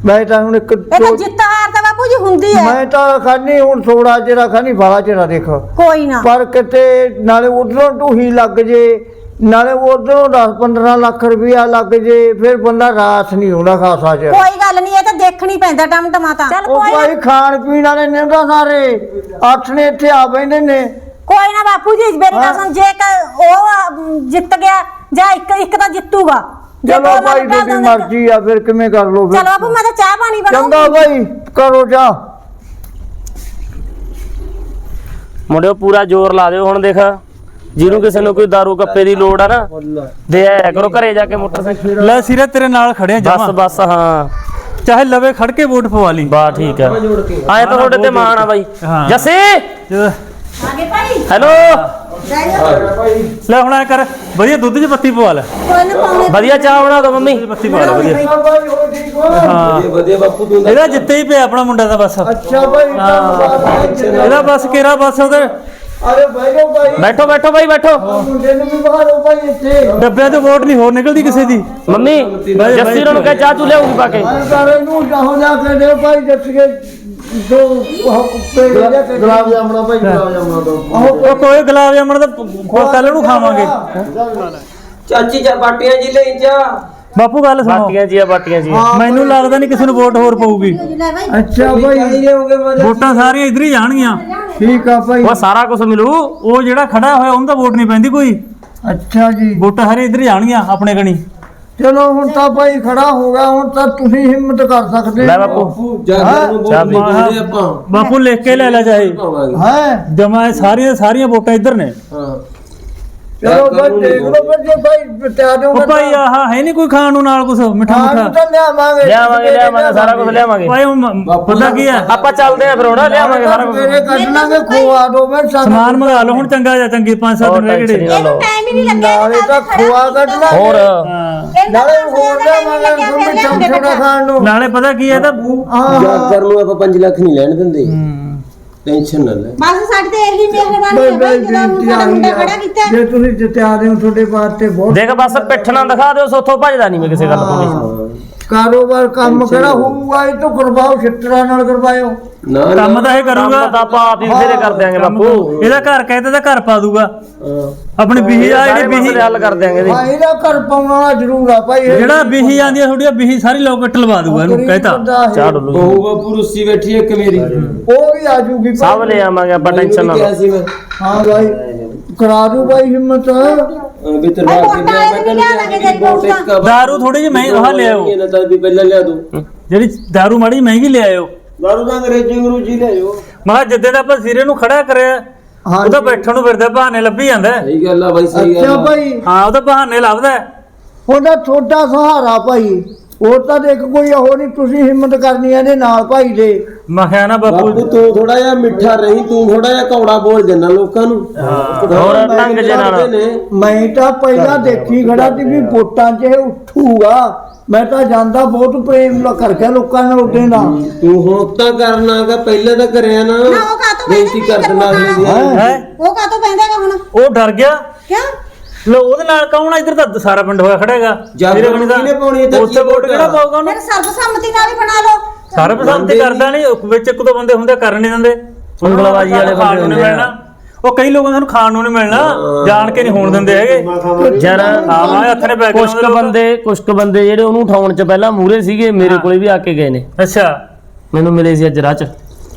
ਮੈਂ ਤਾਂ ਹੁਣ ਇੱਕ ਇਹ ਤਾਂ ਜਿੱਤ ਹਾਰ ਤਾਂ ਬਾਪੂ ਜੀ ਹੁੰਦੀ ਹੈ। ਮੈਂ ਤਾਂ ਖਾਨੀ ਹੁਣ ਥੋੜਾ ਜਿਹੜਾ ਖਾਨੀ ਬਾਲਾ ਜਿਹੜਾ ਦੇਖ। ਕੋਈ ਨਾ। ਪਰ ਕਿਤੇ ਨਾਲੇ ਉਧਰੋਂ ਢੂਹੀ ਲੱਗ ਜੇ ਨਾਲੇ ਉਧਰੋਂ 10 15 ਲੱਖ ਰੁਪਇਆ ਲੱਗ ਜੇ ਫਿਰ ਬੰਦਾ ਰਾਸ ਨਹੀਂ ਹੋਣਾ ਖਾਸਾ ਚ ਕੋਈ ਗੱਲ ਨਹੀਂ ਇਹ ਤਾਂ ਦੇਖਣੀ ਪੈਂਦਾ ਟਮ ਟਮਾ ਤਾਂ ਚੱਲ ਉਹ ਕੋਈ ਭਾਈ ਖਾਣ ਪੀਣ ਵਾਲੇ ਨੇ ਤਾਂ ਸਾਰੇ ਅੱਠ ਨੇ ਇੱਥੇ ਆ ਬੈਠੇ ਨੇ। ਕੋਈ ਨਾ ਬਾਪੂ ਜੀ ਮੇਰੀ ਹਾਂ। ਗੱਲ ਸੁਣ ਜੇ ਕ- ਉਹ ਅਮ, ਜਿੱਤ ਗਿਆ ਜਾਂ ਇੱਕ ਇੱਕ ਤਾਂ ਜਿੱਤੂਗਾ। ਜੇ ਚਲੋ ਭਾਈ ਨੂੰ ਢਾਲ ਤੁਹਾਡੀ ਦੋਗੇ- ਮਰਜ਼ੀ ਆ ਫਿਰ ਕਿਵੇਂ ਕਰ ਲੋ ਚਲੋ ਬਾਪੂ ਮੈਂ ਤਾਂ ਚਾਹ ਪਾਣੀ ਚੰਗਾ ਬਣਾਉਂਗੀ ਭਾਈ ਕਰੋ ਜਾ ਮੁੰਡਿਓ ਪੂਰਾ ਜ਼ੋਰ ਲਾ ਦਿਓ ਹੁਣ ਦੇਖ। ਜਿਹਨੂੰ ਕਿਸੇ ਨੂੰ ਕੋਈ ਦਾਰੂ ਕੱਪੇ ਦੀ ਲੋੜ ਆ ਨਾ ਦੇ ਆਇਆ ਕਰੋ ਘਰੇ ਜਾ ਕੇ ਮੋਟਰਸਾਈਕਲ ਲੈ ਸਿਰੇ ਤੇਰੇ ਨਾਲ ਖੜਿਆ ਬਸ ਜਮਾ। ਬਸ ਹਾਂ। ਚਾਹੇ ਲਵੇ ਖੜ ਕੇ ਵੋਟ ਪਵਾ ਲਈ। ਬਾ ਠੀਕ ਆ। ਆਏ ਤਾਂ ਤੁਹਾਡੇ ਤੇ ਮਾਣ ਆ ਬਾਈ। ਹਾਂ। ਜੱਸੀ! ਜਦੋਂ- ਆਗੇ ਭਾਈ। ਹੈਲੋ। ਲੈ ਹੁਣ ਐ ਕਰ ਵਧੀਆ ਦੁੱਧ 'ਚ ਪੱਤੀ ਪਵਾ ਲੈ। ਪਾਉਣੇ। ਵਧੀਆ ਚਾਹ ਬਣਾ ਦੋ ਮੰਮੀ। ਪੱਤੀ ਪਵਾ ਲੈ ਵਧੀਆ। ਹੋ ਵਧੀਆ ਬਾਪੂ ਤੂੰ ਇਹਦਾ ਜਿੱਤੇ ਹੀ ਪਿਆ ਆਪਣਾ ਮੁੰਡਾ ਦਾ ਬਸ। ਅੱਛਾ ਭਾਈ ਇਹਦਾ ਬਸ ਕਿਹੜਾ ਬਸ ਉਹਦੇ ਅਰੇ ਭਾਈ ਉਹ ਭਾਈ। ਬੈਠੋ ਬੈਠੋ ਬਾਈ ਬੈਠੋ। ਮੁੰਡੇ ਨੂੰ ਵੀ ਬਾਹਰ ਹੋ ਭਾਈ ਇੱਥੇ। ਡੱਬਿਆਂ ਤੋਂ ਵੋਟ ਨਹੀਂ ਹੋਰ ਨਿਕਲਦੀ ਕਿਸੇ ਦੀ। ਮੰਮੀ ਜੱਸੀ ਨੂੰ ਕਹਿ ਚਾਹ ਚੂ ਲਿਆਉਗੀ ਪਾ ਕੇ। ਸਾਰੇ ਨੂੰ ਜਾਹੋ ਜਾ ਕੇ ਦੇ ਭਾਈ ਜੱਟ ਕੇ ਦੋ ਉਹ ਕੁੱਤੇ ਜਾ ਕੇ ਗੁਲਾਬ ਜਾਮਣਾ ਭਾਈ ਗੁਲਾਬ ਜਾਮਣਾ ਦੋ। ਉਹ ਕੋਈ ਗੁਲਾਬ ਜਾਮਣ ਦਾ ਕੱਲ ਨੂੰ ਖਾਵਾਂਗੇ। ਚਾਚੀ ਚਾ ਬਾਟੀਆਂ ਜੀ ਲਈ ਜਾ। ਬਾਪੂ ਗੱਲ ਸੁਣੋ। ਬਾਟੀਆਂ ਜੀਆ ਬਾਟੀਆਂ ਜੀ ਮੈਨੂੰ ਲੱਗਦਾ ਨਹੀਂ ਕਿਸੇ ਨੂੰ ਵੋਟ ਹੋਰ ਪਊਗੀ। ਲੈ ਭਾਈ ਅੱਛਾ ਭਾਈ ਵੋਟਾਂ ਸਾਰੀਆਂ ਇੱਧਰ ਹੀ ਜਾਣਗੀਆਂ। ਠੀਕ ਆ ਭਾਈ ਉਹ ਸਾਰਾ ਕੁਝ ਮਿਲੂ। ਉਹ ਜਿਹੜਾ ਖੜਾ ਹੋਇਆ ਉਹਨੂੰ ਤਾਂ ਵੋਟ ਨਹੀਂ ਪੈਂਦੀ ਕੋਈ। ਅੱਛਾ ਜੀ। ਵੋਟਾਂ ਸਾਰੇ ਇੱਧਰ ਹੀ ਜਾਣਗੀਆਂ ਆਪਣੇ ਕਣੀ। ਚਲੋ ਹੁਣ ਤਾਂ ਭਾਈ ਖੜਾ ਹੋ ਗਿਆ। ਹੁਣ ਤਾਂ ਤੁਸੀਂ ਹਿੰਮਤ ਕਰ ਸਕਦੇ ਲੈ ਬਾਪੂ। ਜਾਗਰ ਨੂੰ ਬਹੁਤ ਆਪਾਂ। ਬਾਪੂ ਲਿਖ ਕੇ ਲੈ ਲੈ ਚਾਹੇ। ਹੈ। ਜਮਾ ਸਾਰੀਆਂ ਸਾਰੀਆਂ ਵੋਟਾਂ ਇੱਧਰ ਨੇ। ਹਾਂ। ਚਲੋ ਭਾਈ ਦੇਖ ਲਓ ਫਿਰ ਜੇ ਭਾਈ ਤਿਆਰ ਉਹ ਹੋਗਾ ਭਾਈ ਆਹ ਹੈ ਨਹੀਂ ਕੋਈ ਖਾਣ ਨੂੰ ਨਾਲ ਕੁਝ ਮਿੱਠਾ ਹਾਂ ਮੁੱਠਾ? ਤਾਂ ਲਿਆਵਾਂਗੇ ਲਿਆਵਾਂਗੇ ਲਿਆਵਾਂਗੇ ਸਾਰਾ ਕੁਝ ਲਿਆਵਾਂਗੇ। ਭਾਈ ਉਹ ਮ- ਪਤਾ ਕੀ ਹੈ ਆਪਾਂ ਚੱਲਦੇ ਆ ਫਿਰ ਹੁਣ ਲਿਆਵਾਂਗੇ ਸਾਰਾ ਕੁਝ ਮੇਰੇ ਕੱਢ ਲਾਂਗੇ ਖੋਆ ਦੋ ਮੈਂ ਸਮਾਨ ਮੰਗਾ ਲਓ ਹੁਣ ਚੰਗਾ ਜਾਂ ਚੰਗੀ 5-7 ਦਿਨ ਰਹਿ ਗਏ ਇਹਨੂੰ ਟਾਈਮ ਹੀ ਨਹੀਂ ਲੱਗਿਆ ਨਾਲੇ ਤਾਂ ਖੋਆ ਕੱਢ ਲਾਂਗੇ। ਹੋਰ। ਹਾਂ। ਨਾਲੇ ਹੋਰ ਲਿਆਵਾਂਗੇ ਮਿੱਠਾ ਮਿੱਠਾ ਖਾਣ ਨੂੰ। ਨਾਲੇ ਪਤਾ ਕੀ ਇਹ ਤਾਂ ਜਾਗਰ ਨੂੰ ਆਪਾਂ 5 ਲੱਖ ਨਹੀਂ ਲੈਣ ਦਿੰਦੇ। ਟੈਨਸ਼ਨ ਨਾ ਲੈ। ਬਸ ਸਾਡੇ ਤੇ ਇਹੀ ਮਿਹਰਬਾਨੀ ਹੈ ਬਈ ਜਦੋਂ ਸਾਡਾ ਮੁੰਡਾ ਖੜਾ ਕੀਤਾ। ਜੇ ਤੁਸੀਂ ਜਿੱਤਿਆ ਦੇ ਹੋ ਤੁਹਾਡੇ ਵਾਸਤੇ ਬਹੁਤ ਦੇਖ ਬਸ ਪਿੱਠ ਨਾ ਦਿਖਾ ਦਿਓ ਸੋਥੋਂ ਭਜਦਾ ਨਹੀਂ ਮੈਂ ਕਿਸੇ ਗੱਲ ਤੋਂ ਵੀ। ਕਾਰੋਬਾਰ ਕੰਮ ਕਿਹੜਾ ਹੋਊਗਾ ਇਹ ਤੋਂ ਕਰਵਾਓ ਛਿੱਤਰਾਂ ਨਾਲ ਕਰਵਾਇਓ। ਨਾ ਨਾ। ਕੰਮ ਤਾਂ ਇਹ ਕੰਮ ਕਰੂਗਾ ਤਾਂ ਆਪਾਂ ਆਪ ਹੀ ਬਥੇਰੇ ਕਰ ਦਿਆਂਗੇ ਬਾਪੂ। ਇਹਦਾ ਘਰ ਕਹਿੰਦੇ ਤਾਂ ਘਰ ਪਾ ਦੂਗਾ। ਆਪਣੀ ਬੀਹੀ ਆ ਸਾਰੇ ਜਿਹੜੀ ਬੀਹੀ ਮਸਲੇ ਹੱਲ ਕਰ ਦਿਆਂਗੇ ਇਹਦੇ ਹਾਂ ਇਹਦਾ ਘਰ ਪਾਉਣ ਵਾਲਾ ਜ਼ਰੂਰ ਆ ਭਾਈ ਇਹ ਜਿਹੜਾ ਬੀਹੀ ਆਂਦੀ ਆ ਥੋੜੀ ਬੀਹੀ ਸਾਰੀ ਲੋਕ ਲਵਾ ਦੂਗਾ ਇਹਨੂੰ ਗਰੀਬ ਕਹਿਤਾ। ਬੰਦਾ ਇਹ। ਚਾਹ ਡੁੱਲੂ ਬਹੂ ਬਾਪੂ ਰੁੱਸੀ ਬੈਠੀ ਇੱਕ ਮੇਰੀ। ਉਹ ਵੀ ਆ ਜੂਗੀ ਭਾਈ। ਸਭ ਲੈ ਆਵਾਂਗੇ ਆਪਾਂ ਟੈਨਸ਼ਨ ਨਾ ਕਿਹਾ ਲਓ। ਸੀ ਮੈਂ। ਹਾਂ ਭਾਈ ਕਰਾ ਦੂ ਭਾਈ ਹਿੰਮਤ। ਵੀ ਮੈਂ ਦਾਰੂ ਥੋੜੀ ਜਿਹੀ ਮਹਿੰਗੀ ਹਾਂ ਲਿਆਓ। ਇਹਨਾਂ ਤਾਂ ਵੀ ਪਹਿਲਾਂ ਲਿਆ ਦੂੰ। ਜਿਹੜੀ ਦਾਰੂ ਮਾੜੀ ਮਹਿੰਗੀ ਲਿਆਇਓ ਦਾਰੂ ਦਾ ਅੰਗਰੇਜ਼ੀ ਅੰਗਰੂਜੀ ਲੈ ਜਾਓ ਮੈਂ ਕਿਹਾ ਜਿੱਦੇ ਦਾ ਆਪਾਂ ਸਿਰੇ ਨੂੰ ਖੜਾ ਕਰਿਆ ਉਹ ਤਾਂ ਬੈਠਣ ਨੂੰ ਫਿਰਦਾ ਬਹਾਨੇ ਲੱਭੀ ਜਾਂਦਾ। ਸਹੀ ਗੱਲ ਆ ਬਾਈ ਸਹੀ ਗੱਲ ਅੱਛਾ ਭਾਈ ਹਾਂ ਉਹ ਤਾਂ ਬਹਾਨੇ ਲੱਭਦਾ। ਹੈ। ਉਹਦਾ ਛੋਟਾ ਸਹਾਰਾ ਭਾਈ। ਹੋਰ ਤਾਂ ਦੇਖ ਕੋਈ ਉਹ ਨਹੀਂ ਤੁਸੀਂ ਹਿੰਮਤ ਕਰਨੀ ਇਹਦੇ ਨਾਲ ਭਾਈ ਦੇ। ਮੈਂ ਕਿਹਾ ਨਾ ਬਾਪੂ ਬਾਪੂ ਤੂੰ ਥੋੜਾ ਜਿਹਾ ਮਿੱਠਾ ਰਹੀ ਤੂੰ ਥੋੜਾ ਜਿਹਾ ਕੌੜਾ ਬੋਲ ਜੰਨਾ ਲੋਕਾਂ ਨੂੰ। ਹੋਰ ਢੰਗ ਜੇ ਨਾਲ। ਕਰਦੇ ਨੇ। ਮੈਂ ਤਾਂ ਪਹਿਲਾਂ ਦੇਖੀ ਖੜਾ ਸੀ ਵੀ ਵੋਟਾਂ 'ਚ ਇਹ ਉੱਠੂਗਾ। ਮੈਂ ਤਾਂ ਜਾਂਦਾ ਬਹੁਤ ਪ੍ਰੇਮ ਨਾਲ ਕਰ ਗਿਆ ਲੋਕਾਂ ਨਾਲ ਉਹਦੇ ਨਾਲ। ਤੂੰ ਹੁਣ ਤਾਂ ਕਰਨਾਗਾ ਪਹਿਲਾਂ ਤਾਂ ਕਰਿਆ ਨਾ। ਨਾ, ਉਹ ਕਾਹਤੋਂ ਬੇਇੱਜ਼ਤੀ ਕਰ ਦਿੰਦਾ ਅਗਲੇ ਦੀ ਹੈ? ਉਹ ਕਾਤੋਂ ਪੈਂਦਾਗਾ ਹੁਣ? ਉਹ ਡਰ ਗਿਆ। ਕਿਉਂ? ਲੋ ਉਹਦੇ ਨਾਲ ਕੌਣ ਆ? ਇੱਧਰ ਤਾਂ ਸਾਰਾ ਪਿੰਡ ਹੋਇਆ ਖੜੇਗਾ ਜਾਗਰਣ ਕਿਹਨੇ ਪਾਉਣੀ ਹੈ ਤਾਂ ਉੱਥੇ ਵੋਟ ਕਿਹੜਾ ਪਾਊਗਾ ਉਹਨੂੰ? ਫਿਰ ਸਰਬਸੰਮਤੀ ਨਾਲ ਹੀ ਬਣਾ ਲਓ। ਸਾਰਾ ਪਸੰਦ ਕਰਦਾ ਨਹੀਂ ਉਹ ਵਿੱਚ ਇੱਕ ਦੋ ਬੰਦੇ ਹੁੰਦੇ ਕਰਨ ਨਹੀਂ ਦਿੰਦੇ। ਉਂਗਲਬਾਜ਼ੀ ਵਾਲੇ ਖਾਣ ਨੂੰ ਬੰਦੇ ਨਹੀਂ ਹੁੰਦੇ ਆ। ਮਿਲਣਾ। ਉਹ ਕਈ ਲੋਕਾਂ ਨੂੰ ਖਾਣ ਨੂੰ ਨਹੀਂ ਮਿਲਣਾ ਜਾਣ ਕੇ ਨਹੀਂ ਹੋਣ ਦਿੰਦੇ ਹੈਗੇ। ਯਾਰ ਹਾਂ ਮੈਂ ਹੱਥ ਨੇ ਕੁਛ ਕੁ ਬੰਦੇ ਕੁਛ ਕੁ ਬੰਦੇ ਜਿਹੜੇ ਉਹਨੂੰ ਉਠਾਉਣ ਚ ਪਹਿਲਾਂ ਮੂਰੇ ਸੀਗੇ ਮੇਰੇ ਕੋਲੇ ਵੀ ਆ ਕੇ ਗਏ ਨੇ। ਅੱਛਾ। ਮੈਨੂੰ ਮਿਲੇ ਸੀ ਅੱਜ ਰਾਹ ਚ।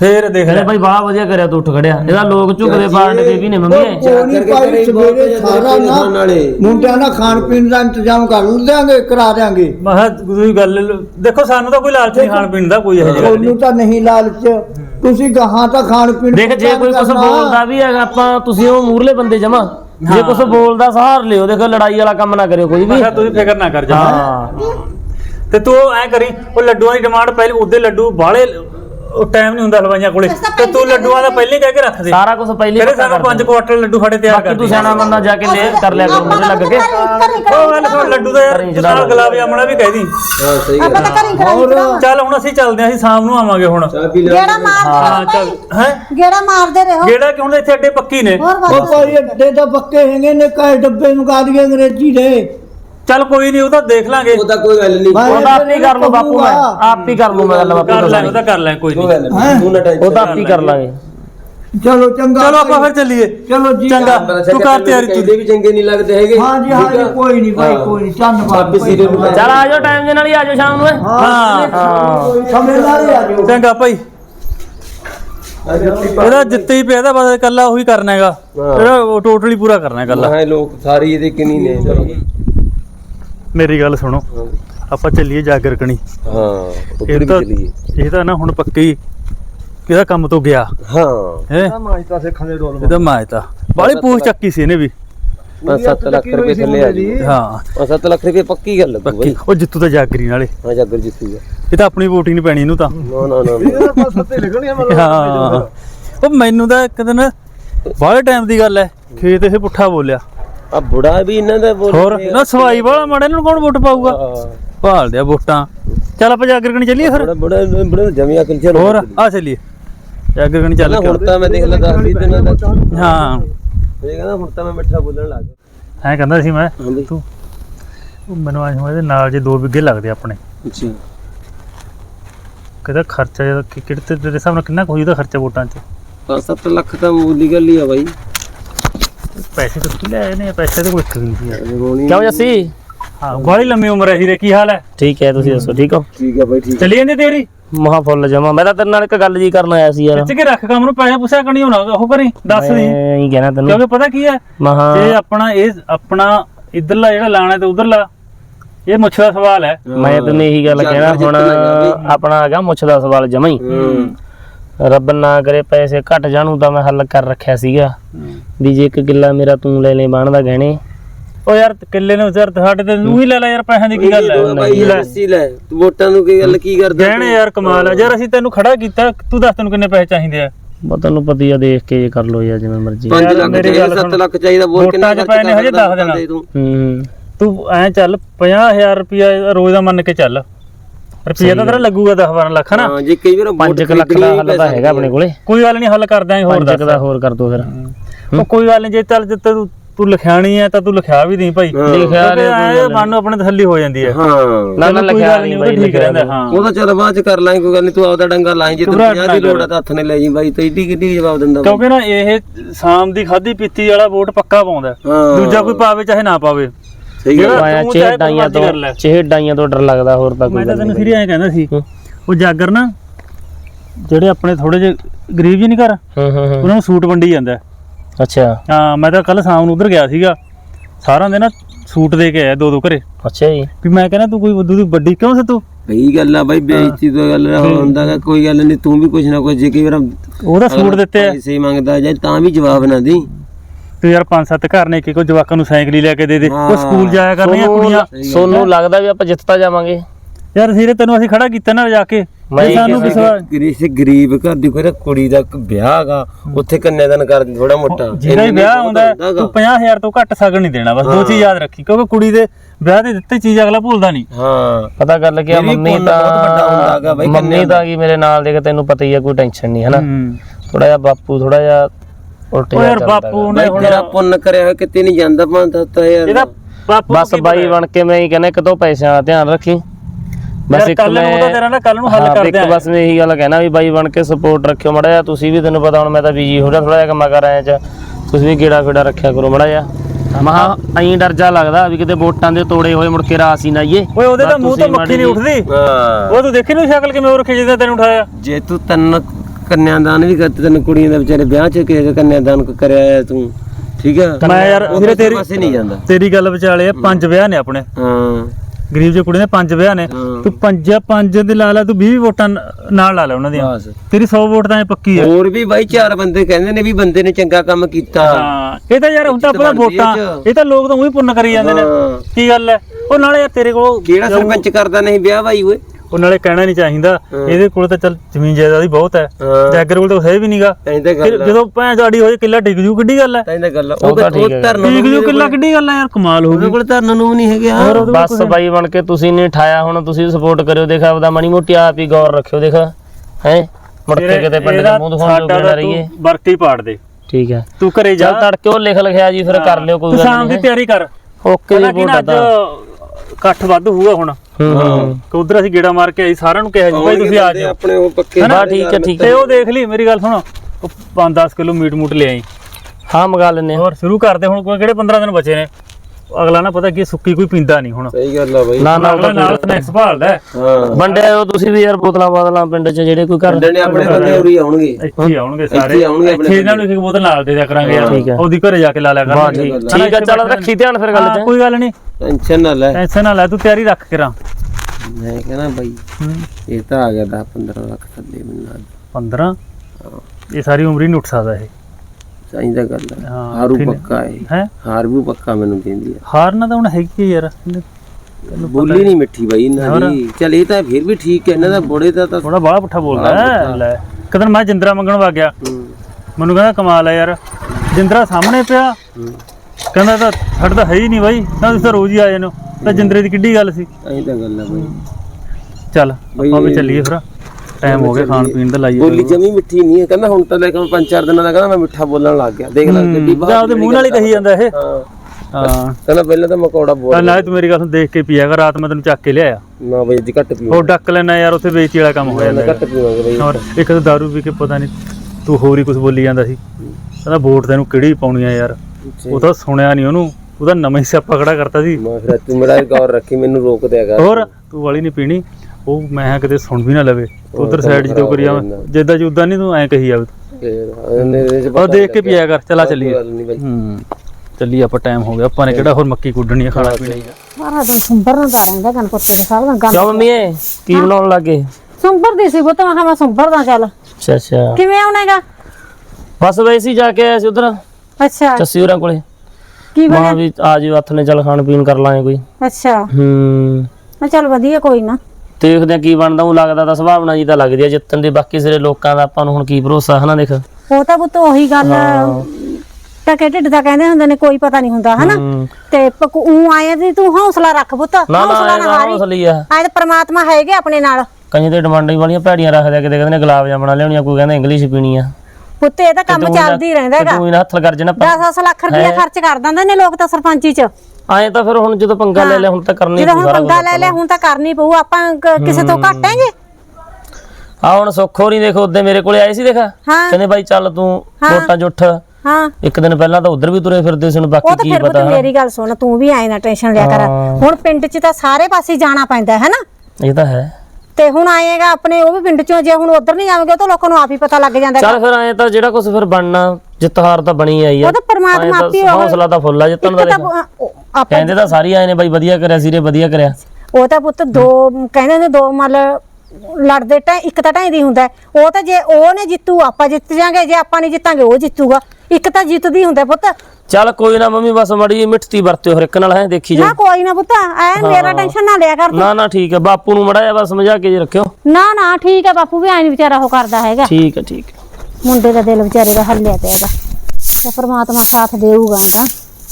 ਫੇਰ ਦੇਖ ਲੈ। ਭਾਈ ਬਾਹ ਵਧੀਆ ਕਰਿਆ ਤੂੰ ਉੱਠ ਖੜਿਆ। ਇਹਦਾ ਲੋਕ ਝੁਕਦੇ ਪਾੜ ਕੇ ਵੀ ਨੇ ਮੰਮੀ। ਉਹ ਨਹੀਂ ਭਾਈ ਸਵੇਰੇ ਸਾਰਾ ਨਾ। ਮੁੰਡਿਆਂ ਦਾ ਖਾਣ ਪੀਣ ਦਾ ਇੰਤਜ਼ਾਮ ਕਰ ਦਿਆਂਗੇ ਕਰਾ ਦਿਆਂਗੇ। ਮੈਂ ਕਿਹਾ ਤੁਸੀਂ ਗੱਲ ਦੇਖੋ ਸਾਨੂੰ ਤਾਂ ਕੋਈ ਲਾਲਚ ਨਹੀਂ ਖਾਣ ਪੀਣ ਦਾ ਕੋਈ ਇਹੋ ਜਿਹੀ ਗੱਲ ਨਹੀਂ। ਉਹਨੂੰ ਤਾਂ ਨਹੀਂ ਲਾਲਚ। ਤੁਸੀਂ ਗਾਹਾਂ ਤਾਂ ਖਾਣ ਪੀਣ ਦੇਖ ਜੇ ਕੋਈ ਕੁਛ ਕਰਨਾ। ਬੋਲਦਾ ਵੀ ਹੈਗਾ ਆਪਾਂ ਤੁਸੀਂ ਉਹ ਮੂਰਲੇ ਬੰਦੇ ਜਮਾ। ਜੇ ਕੁਛ ਬੋਲਦਾ ਸਹਾਰ ਲਿਓ। ਦੇਖੋ ਲੜਾਈ ਵਾਲਾ ਕੰਮ ਨਾ ਕਰਿਓ ਕੋਈ ਵੀ। ਤੁਸੀਂ ਫਿਕਰ ਨਾ ਕਰ ਜਾ ਹਾਂ। ਤੇ ਤੂੰ ਐ ਕਰੀ ਉਹ ਲੱਡੂਆਂ ਦੀ ਡਿਮਾਂਡ ਪਹਿਲੇ ਉਹਦੇ ਲੱਡੂ ਬਾਹਲੇ ਉਹ ਟਾਈਮ ਨਹੀਂ ਹੁੰਦਾ ਹਲਵਾਈਆਂ ਕੋਲੇ। ਤੇ ਤੂੰ ਲੱਡੂਆਂ ਦਾ ਪਹਿਲੇ ਹੀ ਕਹਿ ਕੇ ਰੱਖ ਦੇ। ਸਾਰਾ ਕੁਝ ਪਹਿਲੇ ਤੇਰੇ ਪਤਾ ਸਾਨੂੰ ਕਰ 5 ਦਿਓ। ਕੁਆਟਰ ਲੱਡੂ ਸਾਡੇ ਤਿਆਰ ਬਾਕੀ ਕਰ ਤੂੰ ਸਿਆਣਾ ਬੰਦਾ ਜਾ ਕੇ ਲੈ ਕਰ ਲਿਆ ਕਰੋ ਮੁੰਡੇ ਲੱਗ ਕੇ। ਉਹ ਗੱਲ ਸੁਣ ਲੱਡੂ ਦਾ ਯਾਰ ਨਾਲ ਗੁਲਾਬ ਜਾਮਣਾ ਵੀ ਕਹਿ ਦੀ। ਹਾਂ ਸਹੀ ਗੱਲ ਆਪਾਂ ਤਾਂ ਘਰੀ ਖੜਾਈ ਚੱਲ ਹੁਣ ਅਸੀਂ ਚੱਲਦੇ ਆਂ ਅਸੀਂ ਸ਼ਾਮ ਨੂੰ ਆਵਾਂਗੇ ਹੁਣ। ਚਾਹ ਪੀ ਲੈ ਗੇੜਾ ਮਾਰਦੇ ਹਾਂ ਰਹੋ ਚੱਲ। ਭਾਈ। ਹੈ? ਗੇੜਾ ਮਾਰਦੇ ਰਹੋ। ਜਿਹੜਾ ਕਿ ਹੁਣ ਇੱਥੇ ਅੱਡੇ ਪੱਕੀ ਨੇ। ਹੋਰ ਉਹ ਬਸ ਭਾਈ ਅੱਡੇ ਤਾਂ ਪੱਕੇ ਹੈਗੇ ਨੇ ਕਾਹ ਡੱਬੇ ਮੁਕਾ ਦਈਏ ਅੰਗਰੇਜ਼ੀ ਦੇ। ਚੱਲ ਕੋਈ ਨਹੀਂ ਉਹ ਤਾਂ ਦੇਖ ਲਾਂਗੇ। ਉਹ ਤਾਂ ਕੋਈ ਗੱਲ ਨਹੀਂ। ਉਹ ਤਾਂ ਆਪ ਹੀ ਕਰ ਲੂ ਬਾਪੂ ਮੈਂ। ਆਪ ਹੀ ਕਰ ਲੂ ਮੈਂ ਗੱਲ ਬਾਪੂ ਕਰ ਲੈ। ਉਹ ਤਾਂ ਕਰ ਲੈ ਕੋਈ ਨਹੀਂ। ਤੂੰ ਨਾ ਟੈਨਸ਼ਨ ਉਹ ਤਾਂ ਆਪ ਹੀ ਕਰ ਲਾਂਗੇ। ਚਲੋ ਚੰਗਾ। ਚਲੋ ਆਪਾਂ ਫਿਰ ਚੱਲੀਏ। ਚਲੋ ਜੀ ਚੰਗਾ। ਤੂੰ ਕਰ ਤਿਆਰੀ ਤੂੰ। ਵੀ ਚੰਗੇ ਨਹੀਂ ਲੱਗਦੇ ਹੈਗੇ। ਹਾਂ ਜੀ ਹਾਂ ਜੀ ਕੋਈ ਨਹੀਂ ਭਾਈ ਕੋਈ ਨਹੀਂ। ਦੇ ਦੂੰਗਾ। ਚੱਲ ਆ ਜਾਓ ਟਾਈਮ ਦੇ ਨਾਲ ਹੀ ਆ ਜਾਓ ਸ਼ਾਮ ਨੂੰ। ਹਾਂ। ਹਾਂ। ਸਮੇਂ ਨਾਲ ਹੀ ਆ ਜਾਓ। ਚੰਗਾ ਭਾਈ। ਇਹਦਾ ਜਿੱਤੇ ਹੀ ਪਿਆ ਦਾ ਬਸ ਇਕੱਲਾ ਉਹੀ ਕਰਨਾ ਹੈਗਾ। ਇਹਦਾ ਉਹ ਟੋਟਲੀ ਪੂਰਾ ਕਰਨਾ ਹੈ ਇਕੱਲਾ। ਹਾਂ ਲੋਕ ਸਾਰੀ ਇਹਦੇ ਕਿੰਨੀ ਨੇ। ਚਲੋ। ਮੇਰੀ ਗੱਲ ਸੁਣੋ। ਆਪਾਂ ਚੱਲੀਏ ਜਾਗਰ ਕਣੀ ਹਾਂ ਉੱਧਰ ਇਹ ਤਾਂ ਚਲੀਏ। ਇਹ ਤਾਂ ਨਾ ਹੁਣ ਪੱਕੀ ਇਹਦਾ ਕੰਮ ਤੋਂ ਗਿਆ। ਹਾਂ। ਹੈ? ਮਾਜਤਾ ਸਿੱਖਾਂ ਦੇ ਰੋਲ ਇਹਦਾ ਮਾਇਤਾ ਬਾਲੀ ਪੂਛ ਚੱਕੀ ਸੀ ਇਹਨੇ ਵੀ। 7 ਲੱਖ ਰੁਪਏ ਥੱਲੇ ਆ ਜੀ ਹਾਂ। 7 ਲੱਖ ਰੁਪਏ ਪੱਕੀ ਗੱਲ ਲੱਗੂ ਪੱਕੀ। ਉਹ ਜਿੱਤੂ ਤਾਂ ਜਾਗਰੀ ਨਾਲੇ। ਹਾਂ ਜਾਗਰ ਜਿੱਤੂਗਾ ਇਹ ਤਾਂ ਆਪਣੀ ਵੋਟ ਹੀ ਨਹੀਂ ਪੈਣੀ ਇਹਨੂੰ ਤਾਂ। ਨਾ ਨਾ ਨਾ। ਸੱਤੇ ਲਿਖਣੀਆਂ ਹਾਂ। ਉਹ ਮੈਨੂੰ ਤਾਂ ਇੱਕ ਦਿਨ ਬਾਹਲੇ ਟਾਈਮ ਦੀ ਗੱਲ ਹੈ ਖੇਤ ਇਹ ਪੁੱਠਾ ਬੋਲਿਆ। ਆ ਬੁੜਾ ਵੀ ਇਹਨਾਂ ਦਾ ਬੋਲ ਹੋਰ ਨਾ ਸਵਾਈ ਵਾਲਾ ਮਾੜਾ ਇਹਨਾਂ ਨੂੰ ਕੌਣ ਵੋਟ ਪਾਊਗਾ? ਭਾਲ ਦਿਆ ਵੋਟਾਂ। ਚੱਲ ਆਪਾਂ ਜਾਗਰ ਕਣੀ ਚੱਲੀਏ ਫਿਰ। ਬੁੜਾ ਬੁੜਾ ਬੁੜਾ ਜਮੀਆ ਕਲਚਰ ਹੋਰ ਆ ਚੱਲੀਏ। ਜਾਗਰ ਕਣੀ ਚੱਲ ਹੁਣ ਤਾਂ ਮੈਂ ਦੇਖ ਲਾ 10 20 ਦਿਨਾਂ ਦਾ। ਹਾਂ। ਇਹ ਕਹਿੰਦਾ ਹੁਣ ਤਾਂ ਮੈਂ ਮਿੱਠਾ ਬੋਲਣ ਲੱਗ ਗਿਆ। ਐਂ ਕਹਿੰਦਾ ਸੀ ਮੈਂ ਤੂੰ ਉਹ ਮੈਨੂੰ ਆਇਆ ਇਹਦੇ ਨਾਲ ਜੇ ਦੋ ਵਿੱਗੇ ਲੱਗਦੇ ਆਪਣੇ। ਅੱਛਾ। ਕਿਹਦਾ ਖਰਚਾ ਜਿਹਦਾ ਕਿ- ਕਿਹੜੇ ਤੇ ਤੇਰੇ ਹਿਸਾਬ ਨਾਲ ਕਿੰਨਾ ਕੁ ਹੋ ਜਾਂਦਾ ਖਰਚਾ ਵੋਟਾਂ 'ਚ? 5-7 ਲੱਖ ਤਾਂ ਮੂਲੀ ਗੱਲ ਹੀ ਆ ਬਾਈ। ਪੈਸੇ ਕਿੱਥੋਂ ਲੈ ਆਏ ਨੇ ਪੈਸੇ ਤੇ ਕੋਈ ਵੀ ਨਹੀਂ ਯਾਰ ਕਿਉਂ ਜੱਸੀ। ਹਾਂ ਬੜੀ ਲੰਮੀ ਉਮਰ ਹੈ ਹੀਰੇ ਕੀ ਹਾਲ ਹੈ। ਠੀਕ ਹੈ ਤੁਸੀਂ ਦੱਸੋ ਠੀਕ ਹੋ? ਠੀਕ ਆ ਬਾਈ ਠੀਕ ਚੱਲੀ ਜਾਂਦੀ ਤੇਰੀ? ਮਹਾ ਫੁੱਲ ਜਮਾ। ਮੈਂ ਤਾਂ ਤੇਰੇ ਨਾਲ ਇੱਕ ਗੱਲ ਜੀ ਕਰਨ ਆਇਆ ਸੀ ਯਾਰ। ਖਿੱਚ ਕੇ ਰੱਖ ਕੰਮ ਨੂੰ ਪੈਸਾ ਪੁੱਛਿਆ ਕਣੀ ਹੋਣਾ ਉਹ ਕਰੀ ਦੱਸ ਦੀ। ਮੈਂ ਹੀ ਕਹਿਣਾ ਤੈਨੂੰ। ਕਿਉਂਕਿ ਪਤਾ ਕੀ ਹੈ ਮਹਾ ਜੇ ਆਪਣਾ ਇਹ ਆਪਣਾ ਇਧਰਲਾ ਜਿਹੜਾ ਲਾਣਾ ਤੇ ਉਧਰਲਾ ਇਹ ਮੁੱਛ ਦਾ ਸਵਾਲ ਹੈ। ਮੈਂ ਤੈਨੂੰ ਇਹੀ ਗੱਲ ਕਹਿਣਾ ਹੁਣ ਆਪਣਾ ਹੈਗਾ ਮੁੱਛ ਦਾ ਸਵਾਲ ਜਮਾ ਹੀ। ਹੂੰ। ਰੱਬ ਨਾ ਕਰੇ ਪੈਸੇ ਘਟ ਜਾਣੂ ਤਾਂ ਮੈਂ ਹੱਲ ਕਰ ਰੱਖਿਆ ਸੀਗਾ। ਵੀ ਜੇ ਇੱਕ ਕਿੱਲਾ ਮੇਰਾ ਤੂੰ ਲੈ ਲੈ ਬਣਦਾ ਗਹਿਣੇ। ਉਹ ਯਾਰ ਕਿੱਲੇ ਨੂੰ ਜ਼ਰ ਸਾਡੇ ਤੇ ਨੂੰ ਹੀ ਲੈ ਲੈ ਯਾਰ ਪੈਸਿਆਂ ਦੀ ਕੀ ਗੱਲ ਹੈ? ਬਾਈ ਯਾਰ ਅੱਸੀ ਲੈ ਤੂੰ ਵੋਟਾਂ ਨੂੰ ਕੀ ਗੱਲ ਕੀ ਕਰਦਾ ਗਹਿਣੇ ਯਾਰ ਕਮਾਲ ਹੈ। ਯਾਰ ਅਸੀਂ ਤੈਨੂੰ ਖੜਾ ਕੀਤਾ ਤੂੰ ਦੱਸ ਤੈਨੂੰ ਕਿੰਨੇ ਪੈਸੇ ਚਾਹੀਦੇ ਆ? ਬਸ ਤੈਨੂੰ ਪਤੀ ਆ ਦੇਖ ਕੇ ਕਰ ਲੋ ਯਾਰ ਜਿਵੇਂ ਮਰਜ਼ੀ। 5 ਯਾਰ ਲੱਖ ਮੇਰੀ ਚਾਹੀਦਾ ਗੱਲ 7 ਸੁਣ। ਲੱਖ ਚਾਹੀਦਾ ਬੋਲ ਕਿੰਨਾ ਖਰਚ ਨੇ ਹਜੇ ਕਰਦਾ ਦੱਸ ਦੇਣਾ। ਦੇ ਤੂੰ? ਹੂੰ ਤੂੰ ਐ ਚੱਲ 50000 ਰੁਪਿਆ ਰੋਜ਼ ਦਾ ਮੰਨ ਕੇ ਚੱਲ। ਰੁਪਈਆ ਤਾਂ ਤੇਰਾ ਲੱਗੂਗਾ 10 12 ਲੱਖ ਨਾ ਹਾਂ ਜੇ ਕਈ ਵਾਰ 5 ਲੱਖ ਦਾ ਹੱਲ ਤਾਂ ਹੈਗਾ ਆਪਣੇ ਕੋਲੇ। ਕੋਈ ਗੱਲ ਨਹੀਂ ਹੱਲ ਕਰ ਦਿਆਂਗੇ ਹੋਰ 5 ਦੱਸ। ਦਾ ਹੋਰ ਕਰ ਦੋ ਫਿਰ। ਉਹ ਕੋਈ ਗੱਲ ਨਹੀਂ ਜੇ ਚੱਲ ਜੇ ਤੂੰ ਤੂੰ ਲਿਖਿਆਣੀ ਹੈ ਤਾਂ ਤੂੰ ਲਿਖਿਆ ਵੀ ਨਹੀਂ ਭਾਈ। ਲਿਖਿਆ ਐਂ ਮਨ ਨੂੰ ਆਪਣੇ ਤਸੱਲੀ ਹੋ ਜਾਂਦੀ ਹੈ। ਹਾਂ ਨਾ ਨਾ ਲਿਖਿਆ ਨਹੀਂ ਨਹੀਂ ਉਹ ਠੀਕ ਰਹਿੰਦਾ ਹਾਂ। ਉਹ ਤਾਂ ਚੱਲ ਬਾਅਦ ਚ ਕਰ ਲਾਂਗੇ ਕੋਈ ਗੱਲ ਨਹੀਂ ਤੂੰ ਆਪਦਾ ਡੰਗਾ ਲਾਈ ਜੇ ਘਬਰਾਹਟ 50 ਦੀ ਲੋੜ ਆ ਤਾਂ ਹੱਥ ਨੇ ਲੈ ਜੀ ਬਾਈ ਤੇ ਏਡੀ ਕਿੱਡੀ ਜਵਾਬ ਦਿੰਦਾ। ਕਿਉਂਕਿ ਨਾ ਇਹ ਸ਼ਾਮ ਦੀ ਖਾਦੀ ਪੀਤੀ ਵਾਲਾ ਵੋਟ ਪੱਕਾ ਪਾਉਂਦਾ। ਦੂਜਾ ਕੋਈ ਪਾਵੇ ਚਾਹੇ ਨਾ ਪਾਵੇ। ਸਹੀ ਗੱਲ ਜਿਹੜਾ ਪਾਇਆ ਤੂੰ ਚਾਹੇ ਚਿਹੇ ਡਾਈਆਂ ਤੋਂ ਕਰ ਲੈ। ਚਿਹੇ ਡਾਈਆਂ ਤੋਂ ਡਰ ਲੱਗਦਾ ਹੋਰ ਤਾਂ ਕੋਈ ਮੈਂ ਤਾਂ ਤੈਨੂੰ ਫਿਰ ਐਂ ਕਹਿੰਦਾ ਸੀ। ਉਹ ਜਾਗਰ ਨਾ ਜਿਹੜੇ ਆਪਣੇ ਥੋੜੇ ਜਿਹੇ ਗਰੀਬ ਜੀ ਨਹੀਂ ਘਰ ਹੂੰ ਹੂੰ ਹੂੰ। ਉਹਨਾਂ ਨੂੰ ਸੂਟ ਵੰਡੀ ਜਾਂਦਾ। ਹੈ। ਅੱਛਾ। ਹਾਂ ਮੈਂ ਤਾਂ ਕੱਲ ਸ਼ਾਮ ਨੂੰ ਉਧਰ ਗਿਆ ਸੀਗਾ ਸਾਰਿਆਂ ਦੇ ਨਾ ਸੂਟ ਦੇ ਕੇ ਆਇਆ ਦੋ ਦੋ ਘਰੇ। ਅੱਛਾ ਜੀ। ਵੀ ਮੈਂ ਕਹਿੰਦਾ ਤੂੰ ਕੋਈ ਉਦੋਂ ਦੀ ਵੱਡੀ ਕਿਉਂ ਸੀ ਤੂੰ? ਸਹੀ ਗੱਲ ਆ ਬਾਈ ਬੇਇੱਜ਼ਤੀ ਤੋਂ ਗੱਲ ਹੁੰਦਾ ਗਾ ਕੋਈ ਗੱਲ ਨਹੀਂ ਤੂੰ ਵੀ ਕੁਛ ਨਾ ਕੁਛ ਜੇ ਕਈ ਵਾਰ ਉਹਦਾ ਸੂਟ ਦਿੱਤੇ ਆ। ਪੈਸੇ ਮੰਗਦਾ ਜਾਂ ਤਾਂ ਵੀ ਜਵਾਬ ਨਾ ਦੀ ਤੇ ਯਾਰ ਪੰਜ ਸੱਤ ਘਰ ਨੇ ਕਿ ਕੋ ਜਵਾਕਾਂ ਨੂੰ ਸਾਈਕਲ ਹੀ ਲੈ ਕੇ ਦੇ ਦੇ। ਉਹ ਸਕੂਲ ਜਾਇਆ ਕਰਨੀਆਂ ਕੁੜੀਆਂ? ਸੋਨੂੰ ਲੱਗਦਾ ਵੀ ਆਪਾਂ ਜਿੱਤ ਤਾਂ ਜਾਵਾਂਗੇ। ਯਾਰ ਸੀਰੇ ਤੈਨੂੰ ਅਸੀਂ ਖੜਾ ਕੀਤਾ ਨਾ ਜਾ ਕੇ। ਮੈਂ ਤੇ ਸਾਨੂੰ ਵਿਸ਼ਵਾਸ ਕਿਸੇ ਗਰੀਬ ਘਰ ਦੀ ਕੋਈ ਨਾ ਕੁੜੀ ਦਾ ਇੱਕ ਵਿਆਹ ਹੈਗਾ ਉੱਥੇ ਕੰਨਿਆਦਾਨ ਕਰ ਥੋੜਾ ਮੋਟਾ। ਜਿਹਦਾ ਹੀ ਵਿਆਹ ਹੁੰਦਾ ਹੈ, ਤੂੰ 50000 ਤੋਂ ਘੱਟ ਸਗਣ ਨਹੀਂ ਦੇਣਾ ਬਸ ਦੋ ਚੀਜ਼ ਯਾਦ ਰੱਖੀ ਕਿਉਂਕਿ ਕੁੜੀ ਦੇ ਵਿਆਹ ਦੇ ਦਿੱਤੇ ਚੀਜ਼ ਅਗਲਾ ਭੁੱਲਦਾ ਨਹੀਂ। ਹਾਂ। ਪਤਾ ਗੱਲ ਕੀ ਆ ਇਹ ਵੀ ਮੰਮੀ ਪੁੰਨ ਬਹੁਤ ਵੱਡਾ ਹੁੰਦਾ ਹੈਗਾ ਤਾਂ ਬਈ ਮੰਮੀ ਤਾਂ ਕੀ ਮੇਰੇ ਨਾਲ ਦੇ ਕੇ ਤੈਨੂੰ ਪਤਾ ਹੀ ਆ ਕੋਈ ਟੈਨਸ਼ਨ ਨਹੀਂ ਹਨਾ ਹੂੰ। ਥੋੜਾ ਜਿਹਾ ਬਾਪੂ ਥੋੜਾ ਜਿਹਾ ਉਲਟ ਉਹ ਜਿਹਾ ਯਾਰ ਚੱਲਦਾ ਬਾਪੂ। ਨੇ ਬਈ ਹੁਣ ਤੇਰਾ ਪੁੰਨ ਕਰਿਆ ਹੋਇਆ ਕਿਤੇ ਨਹੀਂ ਜਾਂਦਾ ਪੰਜ ਸੱਤ ਹਜ਼ਾਰ ਇਹਦਾ ਬਾਪੂ ਬਸ ਬਾਈ ਬਣ ਕੇ ਮੈਂ ਹੀ ਕਹਿੰਦਾ ਇੱਕ ਦੋ ਪੈਸਿਆਂ ਦਾ ਧਿਆਨ ਰੱਖੀ। ਬਸ ਯਾਰ ਇੱਕ ਕੱਲ ਨੂੰ ਉਹਦਾ ਤੇਰਾ ਨਾ ਕੱਲ ਨੂੰ ਹੱਲ ਹਾਂ, ਕਰਦੇ ਇੱਕ ਆ। ਬਸ ਮੈਂ ਇਹੀ ਗੱਲ ਕਹਿਣਾ ਵੀ ਬਾਈ ਬਣ ਕੇ ਸਪੋਰਟ ਰੱਖਿਓ ਮੜਾ ਜਿਹਾ ਤੁਸੀਂ ਵੀ ਤੈਨੂੰ ਪਤਾ ਹੁਣ ਮੈਂ ਤਾਂ ਬੀਜੀ ਹੋ ਰਿਹਾ ਥੋੜਾ ਜਿਹਾ ਕੰਮਾਂ ਕਰ ਆਇਆ ਚ ਤੁਸੀਂ ਵੀ ਗੇੜਾ ਫੇੜਾ ਰੱਖਿਆ ਕਰੋ ਮੜਾ ਜਿਹਾ। ਮਹਾ ਐਂ ਡਰ ਜਾ ਲੱਗਦਾ ਵੀ ਕਿਤੇ ਵੋਟਾਂ ਦੇ ਤੋੜੇ ਹੋਏ ਮੁੜ ਕੇ ਰਾਸ ਹੀ ਨਾ ਆਈਏ। ਓਏ ਉਹਦੇ ਤਾਂ ਬਸ ਮੂੰਹ ਤੋਂ ਤੁਸੀਂ ਮੱਖੀ ਨਹੀਂ ਮਾੜੀ ਉੱਠਦੀ। ਹਾਂ। ਉਹ ਤੂੰ ਦੇਖੀ ਨੂੰ ਸ਼ਕਲ ਕਿਵੇਂ ਉਹ ਰੱਖੀ ਜਿੱਦਾਂ ਤੈਨੂੰ ਉਠਾਇਆ? ਜੇ ਤੂੰ ਤਨ ਕੰਨਿਆਦਾਨ ਵੀ ਕਰਤੇ ਤੈਨੂੰ ਕੁੜੀਆਂ ਦੇ ਵਿਚਾਰੇ ਵਿਆਹ ਚ ਕਿਸੇ ਕੰਨਿਆਦਾਨ ਕੋ ਕਰਿਆ ਹੈ ਤੂੰ? ਠੀਕ ਆ? ਮੈਂ ਯਾਰ ਵੀਰੇ ਤੇਰੀ ਪਾਸੇ ਨਹੀਂ ਜਾਂਦਾ। ਤੇਰੀ ਗੱਲ ਵਿਚਾਲੇ ਆ ਪੰਜ ਵਿਆਹ ਨੇ ਆਪਣੇ। ਹਾਂ। ਗਰੀਬ ਜਿਹੇ ਕੁੜੀ ਦੇ ਪੰਜ ਵਿਆਹ ਨੇ। ਹਾਂ। ਤੂੰ ਪੰਜ ਪੰਜ ਦੇ ਲਾ ਲੈ ਤੂੰ 20 ਵੋਟਾਂ ਨ- ਨਾਲ ਲਾ ਲੈ ਉਹਨਾਂ ਦੀਆਂ। ਬਸ। ਤੇਰੀ 100 ਵੋਟ ਤਾਂ ਐ ਪੱਕੀ ਆ। ਹੋਰ ਵੀ ਬਾਈ ਚਾਰ ਬੰਦੇ ਕਹਿੰਦੇ ਨੇ ਵੀ ਬੰਦੇ ਨੇ ਚੰਗਾ ਕੰਮ ਕੀਤਾ। ਹਾਂ ਇਹ ਤਾਂ ਯਾਰ ਹੁਣ ਤਾਂ ਆਪਣਾ ਬਣਦੀ ਆ ਵੋਟਾਂ ਚ। ਇਹ ਤਾਂ ਲੋਕ ਤਾਂ ਉਹੀ ਪੁੰਨ ਕਰੀ ਜਾਂਦੇ ਨੇ। ਹਾਂ। ਕੀ ਗੱਲ ਹੈ? ਉਹ ਨਾਲੇ ਯਾਰ ਤੇਰੇ ਕੋਲ ਕਿਹੜਾ ਸਰਪੰਚ ਕਰਦਾ ਨਹੀਂ ਵਿਆਹ ਬਾਈ ਓਏ? ਉਹ ਨਾਲੇ ਕਹਿਣਾ ਨਹੀਂ ਚਾਹੀਦਾ। ਇਹਦੇ ਕੋਲ ਤਾਂ ਚੱਲ ਜ਼ਮੀਨ ਜਾਇਦਾਦ ਹੀ ਬਹੁਤ ਹੈ। ਜੈਗਰ ਕੋਲ ਤਾਂ ਹੈ ਵੀ ਨਹੀਂਗਾ। ਜਦੋਂ ਭੈਣ ਤੁਹਾਡੀ ਹੋਏ ਕਿੱਲਾ ਡਿੱਗ ਜੂ ਕਿੱਡੀ ਗੱਲ ਹੈ? ਤਾਂ ਇਹਦਾ ਗੱਲ। ਉਹ। ਧਰਨ ਡਿੱਗ ਨੂੰ ਜੂ ਕਿੱਲਾ ਕਿੱਡੀ ਗੱਲ ਹੈ ਯਾਰ ਕਮਾਲ ਹੋ ਉਹਦੇ ਗਈ। ਕੋਲ ਧਰਨ ਨੂੰ ਨਹੀਂ ਹੈਗਾ। ਬਸ ਬਾਈ ਬਣ ਕੇ ਤੁਸੀਂ ਨਹੀਂ ਠਾਇਆ ਹੁਣ ਤੁਸੀਂ ਸਪੋਰਟ ਕਰਿਓ ਦੇਖ ਆਪਦਾ ਮਣੀ ਮੋਟੀ ਆਪ ਹੀ ਗੌਰ ਰੱਖਿਓ ਦੇਖ। ਹੈ? ਮੁੜ ਕੇ ਕਿਤੇ ਪਿੰਡ ਦੇ ਮੂੰਹ ਦਿਖਾਉਣ ਸਾਡਾ ਜੋਗੇ ਨਾ ਤਾਂ ਰਹੀਏ ਤੂੰ ਵਰਤੀ ਪਾੜ ਦੇ। ਠੀਕ ਹੈ। ਤੂੰ ਘਰੇ ਜਾ। ਚੱਲ ਤੜਕੇ ਉਹ ਲਿਖ ਲਿਖਿਆ ਜੀ ਫਿਰ ਕਰ ਲਿਓ ਕੋਈ ਸ਼ਾਮ ਦੀ ਤਿਆਰੀ ਕਰ। ਓਕੇ ਜੀ ਇਕੱਠ ਵੱਧ ਹੋਊਗਾ ਹੁਣ। ਹੂੰ ਹੂੰ। ਕਿ ਉਧਰ ਅਸੀਂ ਗੇੜਾ ਮਾਰ ਕੇ ਆਈ ਸਾਰਿਆਂ ਨੂੰ ਕਿਹਾ ਜੀ ਭਾਈ ਤੁਸੀਂ ਆ ਜਾਓ। ਆਪਣੇ ਉਹ ਪੱਕੇ ਬਾ ਠੀਕ ਹੈ ਠੀਕ ਹੈ। ਤੇ ਉਹ ਦੇਖ ਲਈ ਮੇਰੀ ਗੱਲ ਸੁਣੋ। ਉਹ 5-10 ਕਿਲੋ ਮੀਟ ਮੂਟ ਲੈ ਆਈ। ਹਾਂ ਮੰਗਾ ਲੈਨੇ ਹੋਰ ਸ਼ੁਰੂ ਕਰਦੇ ਹੁਣ ਕੋਈ ਕਿਹੜੇ 15 ਦਿਨ ਬਚੇ ਨੇ? ਅਗਲਾ ਨਾ ਪਤਾ ਕੀ ਸੁੱਕੀ ਕੋਈ ਪੀਂਦਾ ਨਹੀਂ ਹੁਣ। ਸਹੀ ਗੱਲ ਆ ਬਾਈ। ਨਾ ਨਾ ਅਗਲਾ ਨਾਲ ਸਨੈਕਸ ਭਾਲਦਾ ਹੈ। ਹਾਂ। ਵੰਡੇ ਆਓ ਤੁਸੀਂ ਵੀ ਯਾਰ ਬੋਤਲਾਂ ਬਾਦਲਾਂ ਪਿੰਡ 'ਚ ਜਿਹੜੇ ਕੋਈ ਘਰ ਨੇ ਆਪਣੇ ਬੰਦੇ ਉਰੀ ਆਉਣਗੇ। ਇੱਥੇ ਹੀ ਆਉਣਗੇ ਸਾਰੇ। ਇੱਥੇ ਆਉਣਗੇ ਆਪਣੇ ਇੱਥੇ ਇਹਨਾਂ ਨੂੰ ਇੱਕ ਬੋਤਲ ਨਾਲ ਦੇ ਦਿਆ ਕਰਾਂਗੇ ਯਾਰ। ਠੀਕ ਹੈ। ਉਹਦੀ ਘਰੇ ਜਾ ਕੇ ਲਾ ਲਿਆ ਕਰਾਂਗੇ। ਠੀਕ ਠੀਕ ਹੈ ਚੱਲ ਰੱਖੀ ਧਿਆਨ ਫਿਰ ਗੱਲ 'ਚ। ਕੋਈ ਗੱਲ ਨਹੀਂ। ਟੈਨਸ਼ਨ ਨਾ ਲੈ। ਟੈਨਸ਼ਨ ਨਾ ਲੈ ਤੂੰ ਤਿਆਰੀ ਰੱਖ ਕੇ ਰਾਂ। ਮੈਂ ਕਹਿੰਦਾ ਬਾਈ ਇਹ ਤਾਂ ਆ ਗਿਆ 10 15 ਲੱਖ ਥੱਲੇ ਮੈਨੂੰ ਲੱਗਦਾ। 15 ਇਹ ਸਾਰੀ ਉਮਰ ਹੀ ਨਹੀਂ ਉੱਠ ਸਕਦਾ ਇਹ। ਚਾਹੀਦਾ ਗੱਲ ਆ। ਹਾਂ, ਹਾਰੂ ਹੈ। ਪੱਕਾ ਹੈ। ਹੈ? ਹਾਰ ਵੀ ਪੱਕਾ ਮੈਨੂੰ ਦਿੰਦੀ ਆ ਹਾਰਨਾ ਤਾਂ ਹੁਣ ਹੈਗੀ ਹੀ ਯਾਰ। ਬੋਲੀ ਨਹੀਂ ਮਿੱਠੀ ਬਾਈ ਇਹਨਾਂ ਦੀ। ਚਲ ਇਹ ਤਾਂ ਫਿਰ ਵੀ ਠੀਕ ਹੈ। ਇਹਨਾਂ ਦਾ ਬੋੜੇ ਦਾ ਤਾਂ ਥੋੜਾ ਬਾਹਲਾ ਪੁੱਠਾ ਬੋਲਦਾ ਹੈ। ਲੈ ਕਦਨ ਮੈਂ ਜਿੰਦਰਾ ਮੰਗਣ ਵਾ ਗਿਆ। ਮੈਨੂੰ ਕਹਿੰਦਾ ਕਮਾਲ ਹੈ ਯਾਰ। ਜਿੰਦਰਾ ਸਾਹਮਣੇ ਪਿਆ। ਕਹਿੰਦਾ ਤਾਂ ਸਾਡਾ ਤਾਂ ਹੈ ਹੀ ਨਹੀਂ ਬਾਈ। ਨਾ ਤੁਸੀਂ ਤਾਂ ਰੋਜ਼ ਹੀ ਆ ਜਾਂਦੇ ਹੋ। ਤਾਂ ਜਿੰਦਰੇ ਦੀ ਕਿੱਡੀ ਗੱਲ ਸੀ। ਐਂ ਤਾਂ ਗੱਲ ਆ ਬਾਈ। ਚੱਲ ਆਪਾਂ ਵੀ ਚੱਲੀਏ ਫਿਰ। ਟਾਈਮ ਹੋ ਗਿਆ ਖਾਣ ਪੀਣ ਦਾ ਲਾਈਏ ਬੋਲੀ ਜਮੀ ਮਿੱਠੀ ਨਹੀਂ ਹੈ। ਕਹਿੰਦਾ ਹੁਣ ਤਾਂ ਲੈ ਕੇ ਪੰਜ ਚਾਰ ਦਿਨਾਂ ਦਾ ਕਹਿੰਦਾ ਮੈਂ ਮਿੱਠਾ ਬੋਲਣ ਲੱਗ ਗਿਆ। ਦੇਖ ਲੈ ਗੱਡੀ ਜਾਂ ਬਾਹਰ ਉਹਦੇ ਮੂੰਹ ਨਾਲ ਹੀ ਕਹੀ ਜਾਂਦਾ ਇਹ। ਹਾਂ। ਕਹਿੰਦਾ ਪਹਿਲਾਂ ਤਾਂ ਮਕੌੜਾ ਬੋਲ ਨਾਲੇ ਤੂੰ ਮੇਰੀ ਗੱਲ ਨੂੰ ਦੇਖ ਕੇ ਪੀਆ ਕਰ ਰਾਤ ਮੈਂ ਤੈਨੂੰ ਚੱਕ ਕੇ ਲਿਆਇਆ। 9 ਵਜੇ ਦੀ ਘੱਟ ਪੀਵਾਂ ਉਹ ਡੱਕ ਲੈਣਾ ਯਾਰ ਉੱਥੇ ਬੇਇੱਜ਼ਤੀ ਵਾਲਾ ਕੰਮ ਹੋ ਜਾਂਦਾ। ਘੱਟ ਪੀਵਾਂਗੇ ਬਾਈ। ਔਰ ਇੱਕ ਤਾਂ ਦਾਰੂ ਪੀ ਕੇ ਪਤਾ ਨਹੀਂ ਤੂੰ ਹੋਰ ਹੀ ਕੁਝ ਬੋਲੀ ਜਾਂਦਾ ਸੀ। ਕਹਿੰਦਾ ਵੋਟ ਤੈਨੂੰ ਕਿਹੜੀ ਪਾਉਣੀ ਆ ਯਾਰ। ਉਹ ਤਾਂ ਸੁਣਿਆ ਨਹੀਂ ਉਹਨੂੰ। ਉਹਦਾ ਨਵਾਂ ਹੀ ਸਿਆਪਾ ਖੜਾ ਕਰਤਾ ਸੀ। ਮੈਂ ਫਿਰ ਤੂੰ ਮੇਰਾ ਗੌਰ ਰੱਖੀ ਮੈਨੂੰ ਰੋਕ ਕਰ। ਹੋਰ ਤੂੰ ਵਾਲੀ ਨਹੀਂ ਪੀਣੀ। ਉਹ ਮੈਂ ਕਿਤੇ ਸੁਣ ਵੀ ਨਾ ਲਵੇ। ਉਧਰ ਸਾਈਡ ਜਦੋਂ ਕਰੀ ਜਾਵਾਂ। ਜਿੱਦਾਂ ਜਿੱਦਾਂ ਨਹੀਂ ਤੂੰ ਐਂ ਕਹੀ ਜਾਵੇ। ਫਿਰ ਇਹਨੇ ਚ ਉਹ ਦੇਖ ਕੇ ਪੀਆ ਕਰ ਚਲਾ ਚੱਲੀਏ। ਗੱਲ ਨਹੀਂ ਬਾਈ। ਹੂੰ। ਚੱਲੀ ਆਪਾਂ ਟਾਈਮ ਹੋ ਗਿਆ। ਆਪਾਂ ਨੇ ਕਿਹੜਾ ਹੋਰ ਮੱਕੀ ਕੁੱਢਣੀ ਆ ਖਾਣਾ ਪੀਣਾ? ਹੀ ਆ। ਸਾਰਾ ਦਿਨ ਦਾ ਰਹਿੰਦਾ ਗਣਪਤ ਦੇ ਸਾਰਾ ਦਿਨ ਗੰਦ। ਕਿਉਂ ਮੰਮੀ ਇਹ? ਕੀ ਬਣਾਉਣ ਲੱਗੇ? ਸੰਭਰਦੀ ਸੀ ਬੁੱਤ ਮੈਂ ਕਿਹਾ ਮੈਂ ਸੰਭਰਦਾ ਚੱਲ। ਅੱਛਾ ਅੱਛਾ। ਕਿਵੇਂ ਆਉਣੇਗਾ? ਬਸ ਵੈਸੇ ਹੀ ਜਾ ਕੇ ਆਇਆ ਸੀ ਉਧਰ। ਅੱਛਾ। ਚੱਸੀ ਹੋਰਾਂ ਕੋਲੇ। ਕੀ ਮਾਂ ਬਣਿਆ ਵੀ ਆ ਜਿਓ ਹੱਥ ਨੇ ਚੱਲ ਖਾਣ ਪੀਣ ਕਰ ਲਾਂਗੇ ਕੋਈ। ਅੱਛਾ। ਹੂੰ। ਮੈਂ ਚੱਲ ਵਧੀਆ ਕੋਈ ਨਾ। ਦੇਖਦੇ ਆ ਕੀ ਬਣਦਾ ਉਹ ਲੱਗਦਾ ਤਾਂ ਸੁਭਾਵਨਾ ਜੀ ਤਾਂ ਲੱਗਦੀ ਆ ਜਿੱਤਣ ਦੀ ਬਾਕੀ ਸਾਰੇ ਲੋਕਾਂ ਦਾ ਆਪਾਂ ਨੂੰ ਹੁਣ ਕੀ ਭਰੋਸਾ ਹਨਾ ਦੇਖ? ਉਹ ਤਾਂ ਪੁੱਤ ਉਹੀ ਗੱਲ ਟਕੇ ਢਿੱਡ ਦਾ ਕਹਿੰਦੇ ਹੁੰਦੇ ਨੇ ਕੋਈ ਪਤਾ ਨਹੀਂ ਹੁੰਦਾ ਹਨਾ। ਤੇ ਉਹ ਆਏ ਵੀ ਤੂੰ ਹੌਸਲਾ ਰੱਖ ਪੁੱਤ ਹੌਸਲਾ ਨਾ ਤਾਂ ਹਾਰੀ। ਹੌਸਲੀ ਆ। ਆਏ ਤਾਂ ਪ੍ਰਮਾਤਮਾ ਹੈਗੇ ਆਪਣੇ ਨਾਲ। ਕਈਆਂ ਦੇ ਡਿਮਾਂਡਾਂ ਵਾਲੀਆਂ ਭੈੜੀਆਂ ਰੱਖਦੇ ਆ, ਕਿਤੇ ਕਹਿੰਦੇ ਨੇ ਗੁਲਾਬ ਜਾਮਣਾ ਲਿਆਉਣੀਆਂ ਕੋਈ ਕਹਿੰਦਾ ਇੰਗਲਿਸ਼ ਪੀਣੀ ਆ ਪੁੱਤ ਇਹ ਤਾਂ ਕੰਮ ਚੱਲਦੀ ਰਹਿੰਦਾ ਹੈਗਾ। ਤੂੰ ਇਹਨਾਂ ਹੱਥ ਕਰ ਜਣਾ 10-10 ਲੱਖ ਰੁਪਇਆ ਖਰਚ ਕਰ ਦਿੰਦੇ ਨੇ ਲੋਕ ਤਾਂ ਸਰਪੰਚੀ ਚ। ਆਏ ਤਾਂ ਫਿਰ ਹੁਣ ਜਦੋਂ ਪੰਗਾ ਲੈ ਲਿਆ ਹੁਣ ਤਾਂ ਕਰਨੀ ਜਦੋਂ ਹੁਣ ਪੰਗਾ ਲੈ ਲਿਆ ਹੁਣ ਤਾਂ ਕਰਨੀ ਪਊ ਆਪਾਂ ਕਿਸੇ ਤੋਂ ਘੱਟ ਹੈਗੇ। ਆ ਹੁਣ ਸੁੱਖੋ ਨਹੀਂ ਦੇਖੋ ਉਹਦੇ ਮੇਰੇ ਕੋਲੇ ਆਏ ਸੀ ਦੇਖਾ। ਕਹਿੰਦੇ ਬਾਈ ਚੱਲ ਤੂੰ ਵੋਟਾਂ ਉੱਠ। ਹਾਂ। ਇੱਕ ਦਿਨ ਪਹਿਲਾਂ ਤਾਂ ਉਧਰ ਵੀ ਤੁਰੇ ਫਿਰਦੇ ਸੀ ਹੁਣ ਉਹ ਬਾਕੀ ਤਾਂ ਕੀ ਪੁੱਤ ਪਤਾ ਮੇਰੀ ਗੱਲ ਸੁਣ ਤੂੰ ਵੀ ਆਏ ਨਾ ਟੈਨਸ਼ਨ ਲਿਆ ਕਰ। ਹੁਣ ਪਿੰਡ 'ਚ ਤਾਂ ਸਾਰੇ ਪਾਸੇ ਜਾਣਾ ਪੈਂਦਾ ਹੈ ਨਾ ਇਹ ਤਾਂ ਹੈ। ਤੇ ਹੁਣ ਆਏਗਾ ਆਪਣੇ ਉਹ ਵੀ ਪਿੰਡ 'ਚੋਂ ਜੇ ਹੁਣ ਉਧਰ ਨਹੀਂ ਜਾਵਾਂਗੇ ਤਾਂ ਲੋਕਾਂ ਨੂੰ ਆਪ ਹੀ ਪਤਾ ਲੱਗ ਜਾਂਦਾ। ਚੱਲ ਫਿਰ ਆਏ ਤਾਂ ਜਿਹੜਾ ਕੁਝ ਫਿਰ ਬਣਨਾ ਜਿੱਤ ਹਾਰ ਤਾਂ ਬਣੀ ਆਈ ਆ। ਉਹ ਤਾਂ ਪਰਮਾਤਮਾ ਆਏਂ ਤਾਂ ਆਪੇ ਉਹ- ਹੌਸਲਾ ਤਾਂ ਫੁੱਲ ਆ ਜਿੱਤਣ ਦਾ ਇੱਕ ਤਾਂ ਦੇਖ। ਬ- ਉਹ ਆਪਾਂ ਕਹਿੰਦੇ ਤਾਂ ਸਾਰੀ ਆਏ ਨੇ ਬਾਈ ਵਧੀਆ ਕਰਿਆ ਸੀਰੇ ਵਧੀਆ ਕਰਿਆ। ਉਹ ਤਾਂ ਪੁੱਤ ਦੋ ਕਹਿੰਦੇ ਨੇ ਦੋ ਮੱਲ ਲੜਦੇ ਟਾਂ ਇੱਕ ਤਾਂ ਢਾਈ ਦੀ ਹੁੰਦਾ। ਹੈ। ਉਹ ਤਾਂ ਜੇ ਉਹ ਨੇ ਜਿੱਤੂ ਆਪਾਂ ਜਿੱਤ ਜਾਾਂਗੇ ਜੇ ਆਪਾਂ ਨਹੀਂ ਜਿੱਤਾਂਗੇ ਉਹ ਜਿੱਤੂਗਾ। ਇੱਕ ਤਾਂ ਜਿੱਤਦੀ ਹੁੰਦਾ ਪੁੱਤ। ਚੱਲ ਕੋਈ ਨਾ ਮੰਮੀ ਬਸ ਮੜੀ ਜਿਹੀ ਮਿੱਠਤੀ ਵਰਤਿਓ ਹਰ ਇੱਕ ਨਾਲ ਹੈ ਦੇਖੀ ਜਾ ਨਾ ਕੋਈ ਨਾ ਪੁੱਤ ਐ ਮੇਰਾ ਟੈਨਸ਼ਨ ਨਾ ਲਿਆ ਕਰ ਤੂੰ। ਨਾ ਨਾ ਠੀਕ ਹੈ ਬਾਪੂ ਨੂੰ ਮੜਾ ਜਾ ਬਸ ਸਮਝਾ ਕੇ ਜੇ ਰੱਖਿਓ। ਨਾ ਨਾ ਠੀਕ ਹੈ ਬਾਪੂ ਵੀ ਐਂ ਨੀ ਵਿਚਾਰਾ ਉਹ ਕਰਦਾ ਹੈਗਾ। ਠੀਕ ਹੈ ਠੀਕ ਹੈ ਮੁੰਡੇ ਦਾ ਦਿਲ ਵਿਚਾਰੇ ਦਾ ਹੱਲਿਆ ਪਿਆਗਾ ਤੇ ਪ੍ਰਮਾਤਮਾ ਸਾਥ ਦੇਊਗਾ ਇਹਦਾ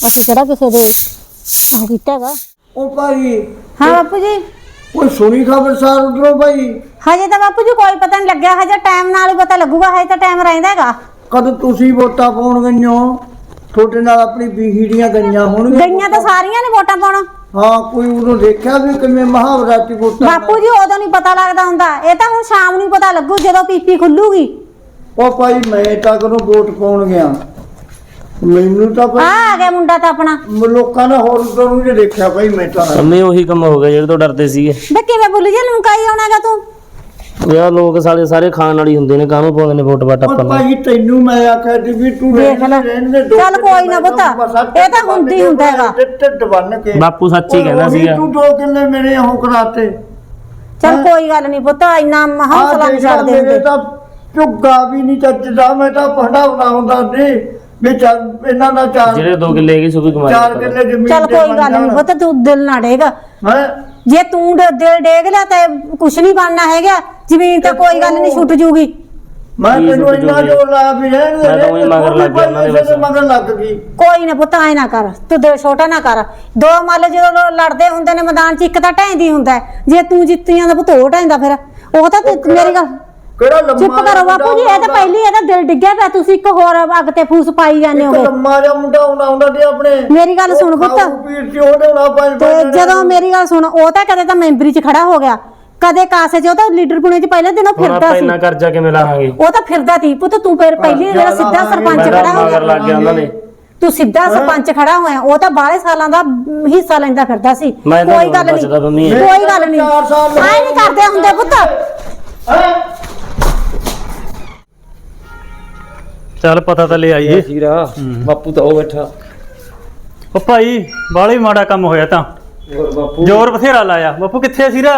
ਅਸੀਂ ਕਿਹੜਾ ਕਿਸੇ ਦੇ ਉਹ ਕੀਤਾ ਹੈਗਾ ਉਹ ਭਾਈ ਹਾਂ ਬਾਪੂ ਜੀ। ਕੋਈ ਸੁਣੀ ਖਬਰ ਸਾਰ ਉਧਰੋਂ ਭਾਈ? ਹਜੇ ਤਾਂ ਬਾਪੂ ਜੀ ਕੋਈ ਪਤਾ ਨਹੀਂ ਲੱਗਿਆ ਹਜੇ ਟਾਈਮ ਨਾਲ ਹੀ ਪਤਾ ਲੱਗੂਗਾ ਹਜੇ ਤਾਂ ਟਾਈਮ ਰਹਿੰਦਾ ਹੈਗਾ ਕਦ ਤੁਸੀਂ ਵੋਟਾਂ ਪਾਉਣ ਗਈਓ ਤੁਹਾਡੇ ਨਾਲ ਆਪਣੀ ਬੀਹੀੜੀਆਂ ਗਈਆਂ ਹੋਣਗੀਆਂ ਗਈਆਂ ਤਾਂ ਸਾਰੀਆਂ ਨੇ ਵੋਟਾਂ ਪਾਉਣ। ਹਾਂ ਕੋਈ ਉਦੋਂ ਦੇਖਿਆ ਵੀ ਕਿਵੇਂ ਮਹਾਵਰਾਤੀ ਵੋਟਾਂ ਬਾਪੂ ਜੀ ਉਦੋਂ ਨਹੀਂ ਪਤਾ ਲੱਗਦਾ ਹੁੰਦਾ। ਇਹ ਤਾਂ ਹੁਣ ਸ਼ਾਮ ਨੂੰ ਪਤਾ ਲੱਗੂ ਜਦੋਂ ਪੀਪੀ ਖੁੱਲੂਗੀ। ਉਹ ਭਾਈ ਮੈਂ ਤਾਂ ਕਦੋਂ ਵੋਟ ਪਾਉਣ ਗਿਆ। ਮੈਨੂੰ ਤਾਂ ਆ ਭਾਈ ਆ ਗਿਆ ਮੁੰਡਾ ਤਾਂ ਆਪਣਾ। ਲੋਕਾਂ ਨੇ ਹੋਰ ਉਦੋਂ ਨੂੰ ਜੇ ਦੇਖਿਆ ਭਾਈ ਮੈਂ ਤਾਂ। ਮੰਮੀ ਉਹੀ ਕੰਮ ਹੋ ਗਿਆ ਜਿਹੜੇ ਤੋਂ ਡਰਦੇ ਸੀਗੇ। ਬੇ ਕਿਵੇਂ ਭੁੱਲ ਜੇ ਲਮਕਾਈ ਆਉਣਾਗਾ ਤੂੰ? ਯਾਰ ਲੋਕ ਸਾਲੇ ਸਾਰੇ ਖਾਣ ਵਾਲੀ ਹੁੰਦੇ ਨੇ ਕਾਹਨੂੰ ਪਾਉਂਦੇ ਨੇ ਵੋਟ ਵਾਟ ਆਪਾਂ ਭਾਈ ਤੈਨੂੰ ਮੈਂ ਆਖਿਆ ਸੀ ਵੀ ਤੂੰ ਦੇਖ ਲੈ। ਰਹਿਣ ਦੇ ਦੋ ਚੱਲ ਕੋਈ ਨਾ ਪੁੱਤ, ਇਹ ਤਾਂ ਹੁੰਦੀ ਹੁੰਦਾ ਹੈਗਾ। ਢਿੱਡ- ਬੰਨ ਕੇ। ਬਾਪੂ ਸੱਚ ਕਹਿੰਦਾ ਸੀਗਾ। ਤੂੰ ਦੋ ਕਿੱਲੇ ਮੇਰੇ ਉਹ ਕਰਾਤੇ। ਚਲ ਕੋਈ ਗੱਲ ਨਹੀਂ ਪੁੱਤ ਇੰਨਾ ਹੌਸਲਾ ਨਹੀਂ ਛੱਡਦੇ ਹੁੰਦੇ। ਤਾਂ ਝੁੱਗਾ ਵੀ ਨਹੀਂ ਚੱਜਦਾ ਮੈਂ ਤਾਂ ਪੜਾਉਣਾ ਹੁੰਦਾ ਸੀ। ਵੀ ਚੱਲ ਇਹਨਾਂ ਦਾ ਚਾਰ ਜਿਹੜੇ ਦੋ ਕਿੱਲੇ ਹੈਗੇ ਸੋ ਵੀ ਕਮਾਈ ਚਾਰ ਕਿੱਲੇ ਜ਼ਮੀਨ ਚਲ ਕੋਈ ਗੱਲ ਨਹੀਂ ਪੁੱਤ ਤੂੰ ਦਿਲ ਨਾ ਡੇਗ। ਹੈ? ਜੇ ਤੂੰ ਡ- ਦਿਲ ਡੇਗ ਲਿਆ ਤੇ ਕੁਛ ਨਹੀਂ ਬਣਨਾ ਹੈਗਾ। ਜ਼ਮੀਨ ਤਾਂ ਕੋਈ ਗੱਲ ਨਹੀਂ ਛੁੱਟ ਜੂਗੀ। ਮੈਂ ਤੈਨੂੰ ਇੰਨਾ ਜੂਗੀ? ਜੋਰ ਲਾਇਆ ਵੀ ਰਹਿਣ ਦੇ ਮੈਂ ਤਾਂ ਮਗਰ ਲੱਗ ਗਿਆ ਉਹਨਾਂ ਦੇ ਬਸ। ਮਗਰ ਲੱਗ ਗਈ। ਕੋਈ ਨਾ ਪੁੱਤ ਐ ਨਾ ਕਰ। ਤੂੰ ਦਿਲ ਛੋਟਾ ਨਾ ਕਰ। ਦੋ ਮੱਲ ਜਦੋਂ ਲੋ- ਲੜਦੇ ਹੁੰਦੇ ਨੇ ਮੈਦਾਨ 'ਚ ਇੱਕ ਤਾਂ ਢੈਂਦੀ ਹੁੰਦਾ ਹੈ। ਜੇ ਤੂੰ ਜਿੱਤੀਆਂ ਦਾ ਪੁੱਤ ਉਹ ਢੈਂਦਾ ਫਿਰ। ਉਹ ਤਾਂ ਤੂੰ- ਮੇਰੀ ਗੱਲ ਕਿਹੜਾ ਲੰਮਾ ਚੁੱਪ ਕਰੋ ਬਾਪੂ ਜੀ ਇਹ ਤਾਂ ਪਹਿਲੀ ਇਹਦਾ ਦਿਲ ਡਿੱਗਿਆ ਪਿਆ ਤੁਸੀਂ ਇੱਕ ਹੋਰ ਅੱਗ ਤੇ ਫੂਸ ਪਾਈ ਜਾਂਦੇ ਹੋ। ਲੰਮਾ ਜਿਹਾ ਮੁੰਡਾ ਹੁੰਦਾ ਹੁੰਦਾ ਤੇ ਆਪਣੇ ਮੇਰੀ ਗੱਲ ਸੁਣ ਪੁੱਤ। ਪੀਰ ਚ ਪੰਜ ਤੇ ਜਦੋਂ ਮੇਰੀ ਗੱਲ ਸੁਣ ਉਹ ਤਾਂ ਕਦੇ ਤਾਂ ਮੈਂਬਰੀ 'ਚ ਖੜਾ ਹੋ ਗਿਆ। ਕਦੇ ਕਾਸੇ 'ਚ ਉਹ ਤਾਂ ਲੀਡਰ ਪੁਣੇ 'ਚ ਪਹਿਲੇ ਦਿਨੋਂ ਫਿਰਦਾ ਸੀ। ਇੰਨਾ ਕਰਜ਼ਾ ਕਿਵੇਂ ਲਾਹਾਂਗੇ ਉਹ ਤਾਂ ਫਿਰਦਾ ਸੀ। ਪੁੱਤ ਤੂੰ ਫਿਰ ਪਹਿਲੀ ਜਿਹੜਾ ਸਿੱਧਾ ਸਰਪੰਚ ਖੜਾ ਹੋ ਮਗਰ ਗਿਆ। ਲੱਗ ਗਿਆ ਉਹਨਾਂ ਨੇ ਤੂੰ ਸਿੱਧਾ ਸਰਪੰਚ ਖੜਾ ਹੋਇਆ। ਉਹ ਤਾਂ ਬਾਹਲੇ ਸਾਲਾਂ ਦਾ ਹਿੱਸਾ ਲੈਂਦਾ ਫਿਰਦਾ ਸੀ। ਕੋਈ ਗੱਲ ਨਹੀਂ। ਕੋਈ ਗੱਲ ਨਹੀਂ। ਚਾਰ ਸਾਲ ਐ ਨਹੀਂ ਕਰਦੇ ਹੁੰਦੇ ਪੁੱਤ। ਹੈਂ? ਚੱਲ ਪਤਾ ਤਾਂ ਲੈ ਆਈਏ। ਸੀਰਾ ਬਾਪੂ ਤਾਂ ਉਹ ਬੈਠਾ। ਉਹ ਭਾਈ ਬਾਹਲਾ ਹੀ ਮਾੜਾ ਕੰਮ ਹੋਇਆ ਤਾਂ। ਹੋਰ ਬਾਪੂ? ਜ਼ੋਰ ਬਥੇਰਾ ਲਾਇਆ। ਬਾਪੂ ਕਿੱਥੇ ਸੀਰਾ?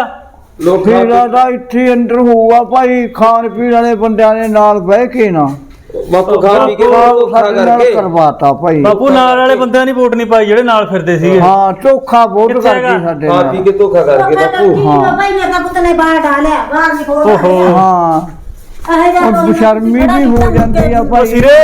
ਲੋਕਾਂ ਮੇਰਾ ਤਾਂ ਇੱਥੇ ਅੰਦਰ ਹੋਊਗਾ ਭਾਈ ਖਾਣ ਪੀਣ ਵਾਲੇ ਬੰਦਿਆਂ ਨੇ ਨਾਲ ਬਹਿ ਕੇ ਨਾ। ਬਾਪੂ ਖਾ ਪੀ ਕੇ ਧੋਖਾ ਸਾਡੇ ਨਾਲ ਕਰਕੇ। ਕਰਵਾਤਾ ਭਾਈ। ਬਾਪੂ ਨਾਲ ਵਾਲੇ ਬੰਦਿਆਂ ਦੀ ਵੋਟ ਨਹੀਂ ਪਾਈ ਜਿਹੜੇ ਨਾਲ ਫਿਰਦੇ ਸੀਗੇ। ਹਾਂ ਚੋਖਾ ਬਹੁਤ ਕਿੱਥੇ ਕਰਕੇ? ਸਾਡੇ ਖਾ ਨਾਲ। ਪੀ ਕੇ ਧੋਖਾ ਕਰਕੇ ਬਾਪੂ। ਹਾਂ। ਭਾਈ ਮੇਰਾ ਪੁੱਤ ਨੇ ਬਾਹਰ ਡਾਲਿਆ ਬਾਹਰ ਨਹੀਂ ਖੋਲ ਓਹੋ। ਹਾਂ। ਇਹ ਜਾ ਉਹ ਬਸ਼ਰਮੀ ਵੀ ਹੋ ਜਾਂਦੀ ਆ ਭਾਈ। ਸੀਰੇ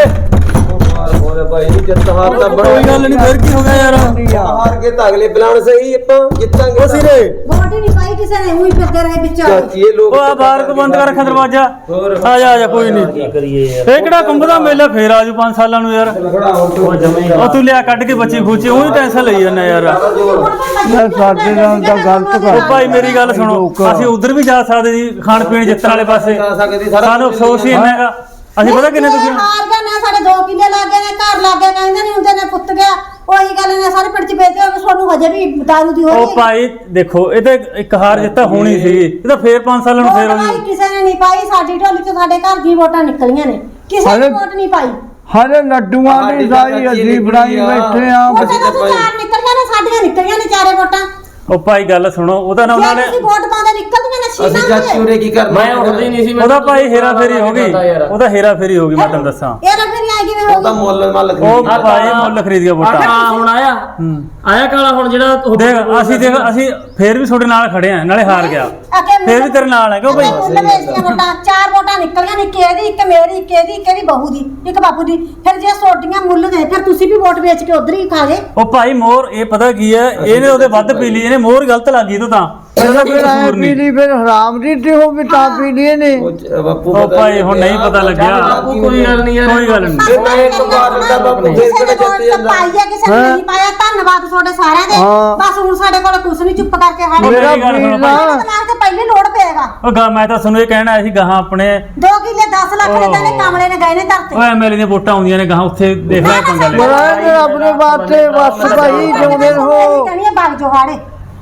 ਹੋਰੇ ਭਾਈ ਜਿੱਤ ਹਾਰ ਤਾਂ ਬੜਾ ਕੋਈ ਗੱਲ ਨਹੀਂ ਫਿਰ ਕੀ ਹੋ ਗਿਆ ਯਾਰ? ਹਾਰ ਕੇ ਤਾਂ ਅਗਲੇ ਬਲਾਣ ਸਹੀ ਆਪਾਂ ਜਿੱਤਾਂਗੇ ਉਹ ਸੀਰੇ। ਵੋਟ ਹੀ ਨਹੀਂ ਪਾਈ ਕਿਸੇ ਨੇ ਉਹੀ ਫਿਰਦੇ ਰਹੇ ਵਿੱਚ ਚਾਚੀ ਇਹ ਲੋਕ ਉਹ ਆ ਬਾਹਰ ਕੋ ਬੰਦ ਕਰ ਰੱਖਿਆ ਦਰਵਾਜ਼ਾ। ਹੋਰ ਆ ਜਾ ਆ ਜਾ ਕੋਈ ਨਹੀਂ ਕੀ ਕਰੀਏ ਯਾਰ। ਇਹ ਕਿਹੜਾ ਕੁੰਭ ਮੇਲਾ ਫੇਰ ਆਜੂ 5 ਸਾਲਾਂ ਨੂੰ ਯਾਰ। ਖੜਾ ਹੋ ਉਹ ਜਮੇ ਉਹ ਤੂੰ ਲਿਆ ਕੱਢ ਕੇ ਬੱਚੀ ਖੂਚੀ ਉਹੀ ਟੈਨਸ਼ਨ ਲਈ ਜਾਂਦਾ ਯਾਰ। ਮੈਂ ਸਾਡੇ ਨਾਲ ਤਾਂ ਗਲਤ ਉਹ ਕਰ। ਭਾਈ ਮੇਰੀ ਗੱਲ ਸੁਣੋ। ਅਸੀਂ ਉਧਰ ਵੀ ਜਾ ਸਕਦੇ ਸੀ ਖਾਣ ਪੀਣ ਜਿੱਤਣ ਵਾਲੇ ਪਾਸੇ ਜਾ ਸਕਦੇ ਸਾਰਾ ਸਾਨੂੰ ਅਫਸੋਸ ਹੀ। ਇੰਨਾ ਹੈਗਾ। ਅਸੀਂ ਪਤਾ ਕਿੰਨੇ ਦੁਖੀ ਹਾਂ। ਹਾਰ ਗਏ ਨੇ ਸਾਡੇ 2 ਕਿੱਲੇ ਲੱਗ ਗਏ ਨੇ ਘਰ ਲੱਗ ਗਏ ਕਹਿੰਦੇ ਨਹੀਂ ਹੁੰਦੇ ਨੇ ਪੁੱਤ ਗਿਆ। ਉਹੀ ਗੱਲ ਨੇ ਸਾਰੇ ਪਿੰਡ ਚ ਵੇਚਦੇ ਹੋ ਤੁਹਾਨੂੰ ਹਜੇ ਵੀ ਦਾਰੂ ਦੀ ਉਹ ਭਾਈ ਦੇਖੋ ਇਹ ਤਾਂ ਇੱਕ ਹਾਰ ਜਿੱਤਾ ਹੋਣੀ ਸੀ ਇਹ ਤਾਂ ਫੇਰ 5 ਸਾਲਾਂ ਨੂੰ ਫੇਰ ਭਾਈ ਕਿਸੇ ਨੇ ਨਹੀਂ ਪਾਈ ਸਾਡੀ ਢੋਲੀ ਚ ਸਾਡੇ ਘਰ ਦੀ ਵੋਟਾਂ ਨਿਕਲੀਆਂ ਨੇ। ਕਿਸੇ ਨੇ ਵੋਟ ਨਹੀਂ ਪਾਈ। ਹਰੇ ਲੱਡੂਆਂ ਦੀ ਸਾਈ ਅਸੀਂ ਬਣਾਈ ਬੈਠੇ ਆ। ਵੋਟਾਂ ਤਾਂ ਚਾਰ ਨਿਕਲੀਆਂ ਨੇ ਸਾਡੀਆਂ ਨਿਕਲੀਆਂ ਨੇ ਚਾਰੇ ਵੋਟਾਂ। ਉਹ ਭਾਈ ਗੱਲ ਸੁਣੋ ਉਹਦਾ ਨਾ ਉਹਨਾਂ ਜੇ ਨੇ ਤੁਸੀਂ ਵੋਟ ਪਾਉਂਦੇ ਨਿਕਲਦੀਆਂ ਨੇ ਅਸੀਂ ਸੀਟਾਂ ਚਾਚੀ ਉਰੇ ਕੀ ਕਰਨਾ? ਮੈਂ ਉੱਠਦੀ ਨਹੀਂ ਸੀ ਮੈਨੂੰ ਉਹਦਾ ਭਾਈ ਹੇਰਾ ਫੇਰੀ ਹੋ ਗਈ। ਪਤਾ ਯਾਰ। ਉਹਦਾ ਹੇਰਾ ਫੇਰੀ ਹੋ ਗਈ ਮੈਂ ਤੈਨੂੰ ਦੱਸਾਂ। ਇਹ ਤਾਂ ਫਿਰ ਆਈ ਕਿਵੇਂ ਉਹ ਤਾਂ ਹੋਊਗੀ ਮੁੱਲ ਮੱਲ ਉਹ ਖਰੀਦੀ ਭਾਈ ਮੁੱਲ ਖਰੀਦ ਗਿਆ ਆ ਵੋਟਾਂ ਕਾਲਾ ਹੁਣ ਆਇਆ। ਹੂੰ। ਆਇਆ ਕਾਲਾ ਹੁਣ ਜਿਹੜਾ ਉਹ- ਦੇਖ ਅਸੀਂ ਦੇਖ ਅਸੀਂ ਫੇਰ ਵੀ ਤੁਹਾਡੇ ਨਾਲ ਖੜੇ ਆ ਨਾਲੇ ਹਾਰ ਗਿਆ। ਅਕੇ ਫੇਰ ਵੀ ਤੇਰੇ ਨਾਲ ਹੈ ਕਿਉਂ ਭਾਈ ਮੁੱਲ ਵੇਚਦੀਆਂ ਵੋਟਾਂ ਚਾਰ ਵੋਟਾਂ ਨਿਕਲੀਆਂ ਨੇ ਇੱਕ ਇਹਦੀ ਇੱਕ ਮੇਰੀ ਇੱਕ ਇਹਦੀ ਇੱਕ ਇਹਦੀ ਬਹੂ ਦੀ ਇੱਕ ਬਾਪੂ ਦੀ। ਫਿਰ ਜੇ ਸੋਡੀਆਂ ਮੁੱਲ ਗਏ ਫਿਰ ਤੁਸੀਂ ਵੀ ਵੋਟ ਵੇਚ ਕੇ ਉਧਰ ਹੀ ਖਾ ਗਏ। ਉਹ ਭਾਈ ਮੋਰ ਇਹ ਪਤਾ ਕੀ ਹੈ ਇਹਨੇ ਉਹਦੇ ਵੱਧ ਪੀ ਲਈ ਇਹਨੇ ਮੋਰ ਗਲਤ ਲੱਗੀ ਇਹ ਤੋਂ ਤਾਂ। ਇਹਦਾ ਕੋਈ ਫਿਰ ਕਸੂਰ ਨਹੀਂ। ਫਿਰ ਹਰਾਮ ਦੀ ਤੇ ਹੋ ਵੀ ਤਾਂ ਪੀ ਲਈ ਨੇ। ਉਹ ਚ- ਬਾਪੂ ਉਹ ਪਤਾ ਭਾਈ ਹੁਣ ਨਹੀਂ ਪਤਾ ਲੱਗਿਆ। ਬਾਪੂ ਕੋਈ ਗੱਲ ਨਹੀਂ ਯਾਰ। ਕੋਈ ਗੱਲ ਨਹੀਂ। ਇਹ ਮੈਂ ਇੱਕ ਵਾਰ ਦਾ ਬਾਪੂ ਫੇਰ ਕਿਸੇ ਕਿਹੜਾ ਜਿੱਤ ਜਾਂਦਾ? ਪਾਈ ਹੈ ਕਿਸੇ ਨੇ ਨਹੀਂ ਪਾਇਆ। ਧੰਨਵਾਦ ਤੁਹਾਡੇ ਸਾਰਿਆਂ ਦੇ। ਹਾਂ। ਬਸ ਹੁਣ ਸਾਡੇ ਕੋਲ ਕੁਝ ਨਹੀਂ ਚੁੱਪ ਕਰਕੇ ਹਾੜੇ ਮੇਰਾ ਮੇਰੀ ਗੱਲ ਸੁਣੋ ਵੀਰ ਭਾਈ। ਨਾ ਦਿਮਾਗ ਤੇ ਪਹਿਲੇ ਲੋੜ ਪਏਗਾ। ਉਹ ਗਾ ਮੈਂ ਤਾਂ ਤੁਹਾਨੂੰ ਇਹ ਕਹਿਣਾ ਆਇਆ ਸੀ ਗਾਹਾਂ ਆਪਣੇ 2 ਕਿੱਲੇ 10 ਲੱਖ ਦੇ ਤਾਂ ਇਹਨੇ ਕਮਲੇ ਨੇ ਗਏ ਨੇ ਧਰਤੇ। ਉਹ ਐਮਐਲਏ ਦੀਆਂ ਵੋਟਾਂ ਆਉਂਦੀਆਂ ਨੇ ਗਾਹਾਂ ਉੱਥੇ ਦੇਖ ਲੈ ਪੰਗਾ ਲੈ ਮਹਾਰਾਜ ਆਪਣੇ ਵਾਸਤੇ ਬਸ ਭਾਈ ਜਿਉਂਦੇ ਰਹੋ। ਕਹਿੰਦੀ ਆ ਬਾਗ ਜੋਹਾੜੇ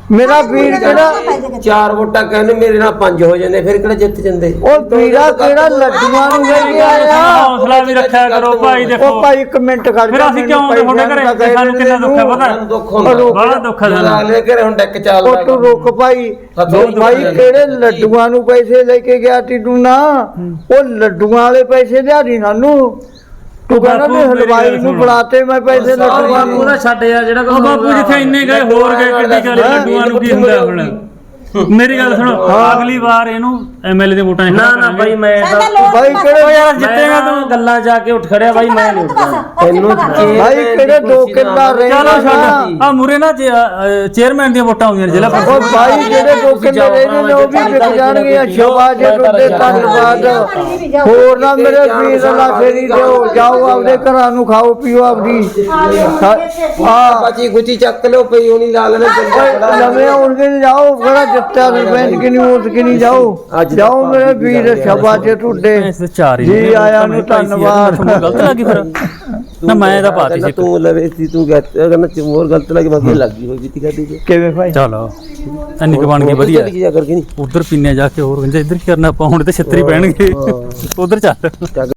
ਮੇਰਾ ਵੀਰ ਕਿਹੜਾ ਚਾਰ ਵੋਟਾਂ ਕਹਿੰਦੇ ਮੇਰੇ ਨਾਲ ਪੰਜ ਹੋ ਜਾਂਦੇ ਫਿਰ ਕਿਹੜਾ ਜਿੱਤ ਜਾਂਦੇ? ਉਹ ਵੀਰਾ ਕਿਹੜਾ ਲੱਡੂਆਂ ਨੂੰ ਲੈ ਕੇ ਆਇਆ? ਹੌਸਲਾ ਵੀ ਰੱਖਿਆ ਕਰੋ ਭਾਈ ਦੇਖੋ। ਉਹ ਭਾਈ ਇੱਕ ਮਿੰਟ ਕਰ ਫਿਰ ਅਸੀਂ ਕਿਉਂ ਆਉਂਦੇ ਤੁਹਾਡੇ ਘਰੇ ਸਾਨੂੰ ਕਿੰਨਾ ਦੁੱਖ ਹੈ ਪਤਾ ਸਾਨੂੰ ਦੁੱਖ ਹੁੰਦਾ। ਬੜਾ ਦੁੱਖ ਹੈ ਸਾਨੂੰ। ਅਗਲੇ ਘਰੇ ਹੁਣ ਡੈਕ ਚੱਲਦਾ ਉਹ ਤੂੰ ਰੁਕ ਭਾਈ ਭਾਈ ਕਿਹੜੇ ਲੱਡੂਆਂ ਨੂੰ ਪੈਸੇ ਲੈ ਕੇ ਗਿਆ ਤੂੰ ਨਾ ਉਹ ਲੱਡੂਆਂ ਵਾਲੇ ਪੈਸੇ ਦਿਹਾੜੀ ਸਾਨੂੰ ਤੂੰ ਕਹਿੰਦਾ ਵੀ ਬਾਪੂ, ਮੇਰੀ ਹਲਵਾਈ ਗੱਲ ਨੂੰ ਸੁਣੋ। ਫੜਾਤੇ ਮੈਂ ਪੈਸੇ ਲੱਡੂਆਂ ਨੂੰ ਉਹਦਾ ਛੱਡ ਯਾਰ ਜਿਹੜਾ ਉਹ ਬਾਪੂ ਜਿੱਥੇ ਇੰਨੇ ਗਏ ਹੋਰ ਗਏ ਕਿੱਡੀ ਗੱਲ ਲੱਡੂਆਂ ਨੂੰ ਕੀ ਹੁੰਦਾ ਹੁਣ? ਮੇਰੀ ਗੱਲ ਸੁਣੋ ਅਗਲੀ ਵਾਰ ਇਹਨੂੰ ਐਮਐਲਏ ਦੀਆਂ ਵੋਟਾਂ ਨਾ ਨਾ ਬਾਈ ਮੈਂ ਤਾਂ ਭਾਈ ਕਿਹੜੇ ਯਾਰ ਜਿੱਤੇਗਾ ਤੂੰ ਗੱਲਾਂ ਜਾ ਕੇ ਉੱਠ ਖੜਿਆ ਬਾਈ ਮੈਂ ਨਹੀਂ ਉੱਠਦਾ। ਤੈਨੂੰ ਭਾਈ ਕਿਹੜੇ ਦੋ ਕਿੱਲਾ ਰਹੇ ਚਲੋ ਛੱਡ ਆ ਮੂਰੇ ਨਾ ਚੇਅਰਮੈਨ ਦੀਆਂ ਵੋਟਾਂ ਆਉਂਦੀਆਂ ਨੇ ਜ਼ਿਲ੍ਹਾ ਉਹ ਪ੍ਰੀਸ਼ਦ ਭਾਈ ਜਿਹੜੇ ਦੋ ਕਿੱਲੇ ਰਹੇ ਨੇ ਉਹ ਵੀ ਵਿਕ ਜਾਣਗੇ ਸ਼ਬਾਜ ਤੁਹਾਡੇ ਧੰਨਵਾਦ ਹੋਰ ਨਾ ਮੇਰੇ ਵੀਰ ਅੱਲਾ ਫੇਰੀ ਦਿਓ ਜਾਓ ਆਪਦੇ ਘਰਾਂ ਨੂੰ ਖਾਓ ਪੀਓ ਆਪਦੀ। ਹਾਂ ਬਾਜੀ ਗੁੱਚੀ ਚੱਕ ਲਿਓ ਪਈ ਹੋਣੀ ਲਾ ਲੈਣੇ ਨਵੇਂ ਨਹੀਂ ਜਾਓ ਬੜਾ ਜਿੱਤਿਆ ਸਰਪੰਚ ਕਿ ਨਹੀਂ। ਉਸ ਕਿ ਨਹੀਂ ਜਾਓ। ਜਾਓ ਮੇਰੇ ਵੀਰ ਇਸ ਤੇ ਹੀ ਜੀ। ਆਇਆਂ ਨੂੰ ਧੰਨਵਾਦ। ਗਲਤ ਲੱਗੀ ਫਿਰ। ਨਾ ਮੈਂ ਤਾਂ ਪਾਤੀ ਸੀ। ਤੂੰ ਲਵੇ ਸੀ ਤੂੰ ਕਹਿੰਦਾ ਚਮੋਰ ਗਲਤ ਲੱਗੀ ਬਾਕੀ ਲੱਗੀ ਹੋਈ ਜਿੱਤੀ ਖਾਦੀ ਜੇ ਕਿਵੇਂ ਭਾਈ? ਚਲੋ ਇੰਨੀ ਬਣ ਗਈ ਵਧੀਆ। ਉਧਰ ਪੀਨੇ ਜਾ ਕੇ ਹੋਰ ਕਹਿੰਦੇ ਇੱਧਰ ਕੀ ਕਰਨਾ ਆਪਾਂ? ਹੁਣ ਤੇ ਛੱਤਰੀ ਪੈਣਗੇ। ਉਧਰ ਚੱਲ।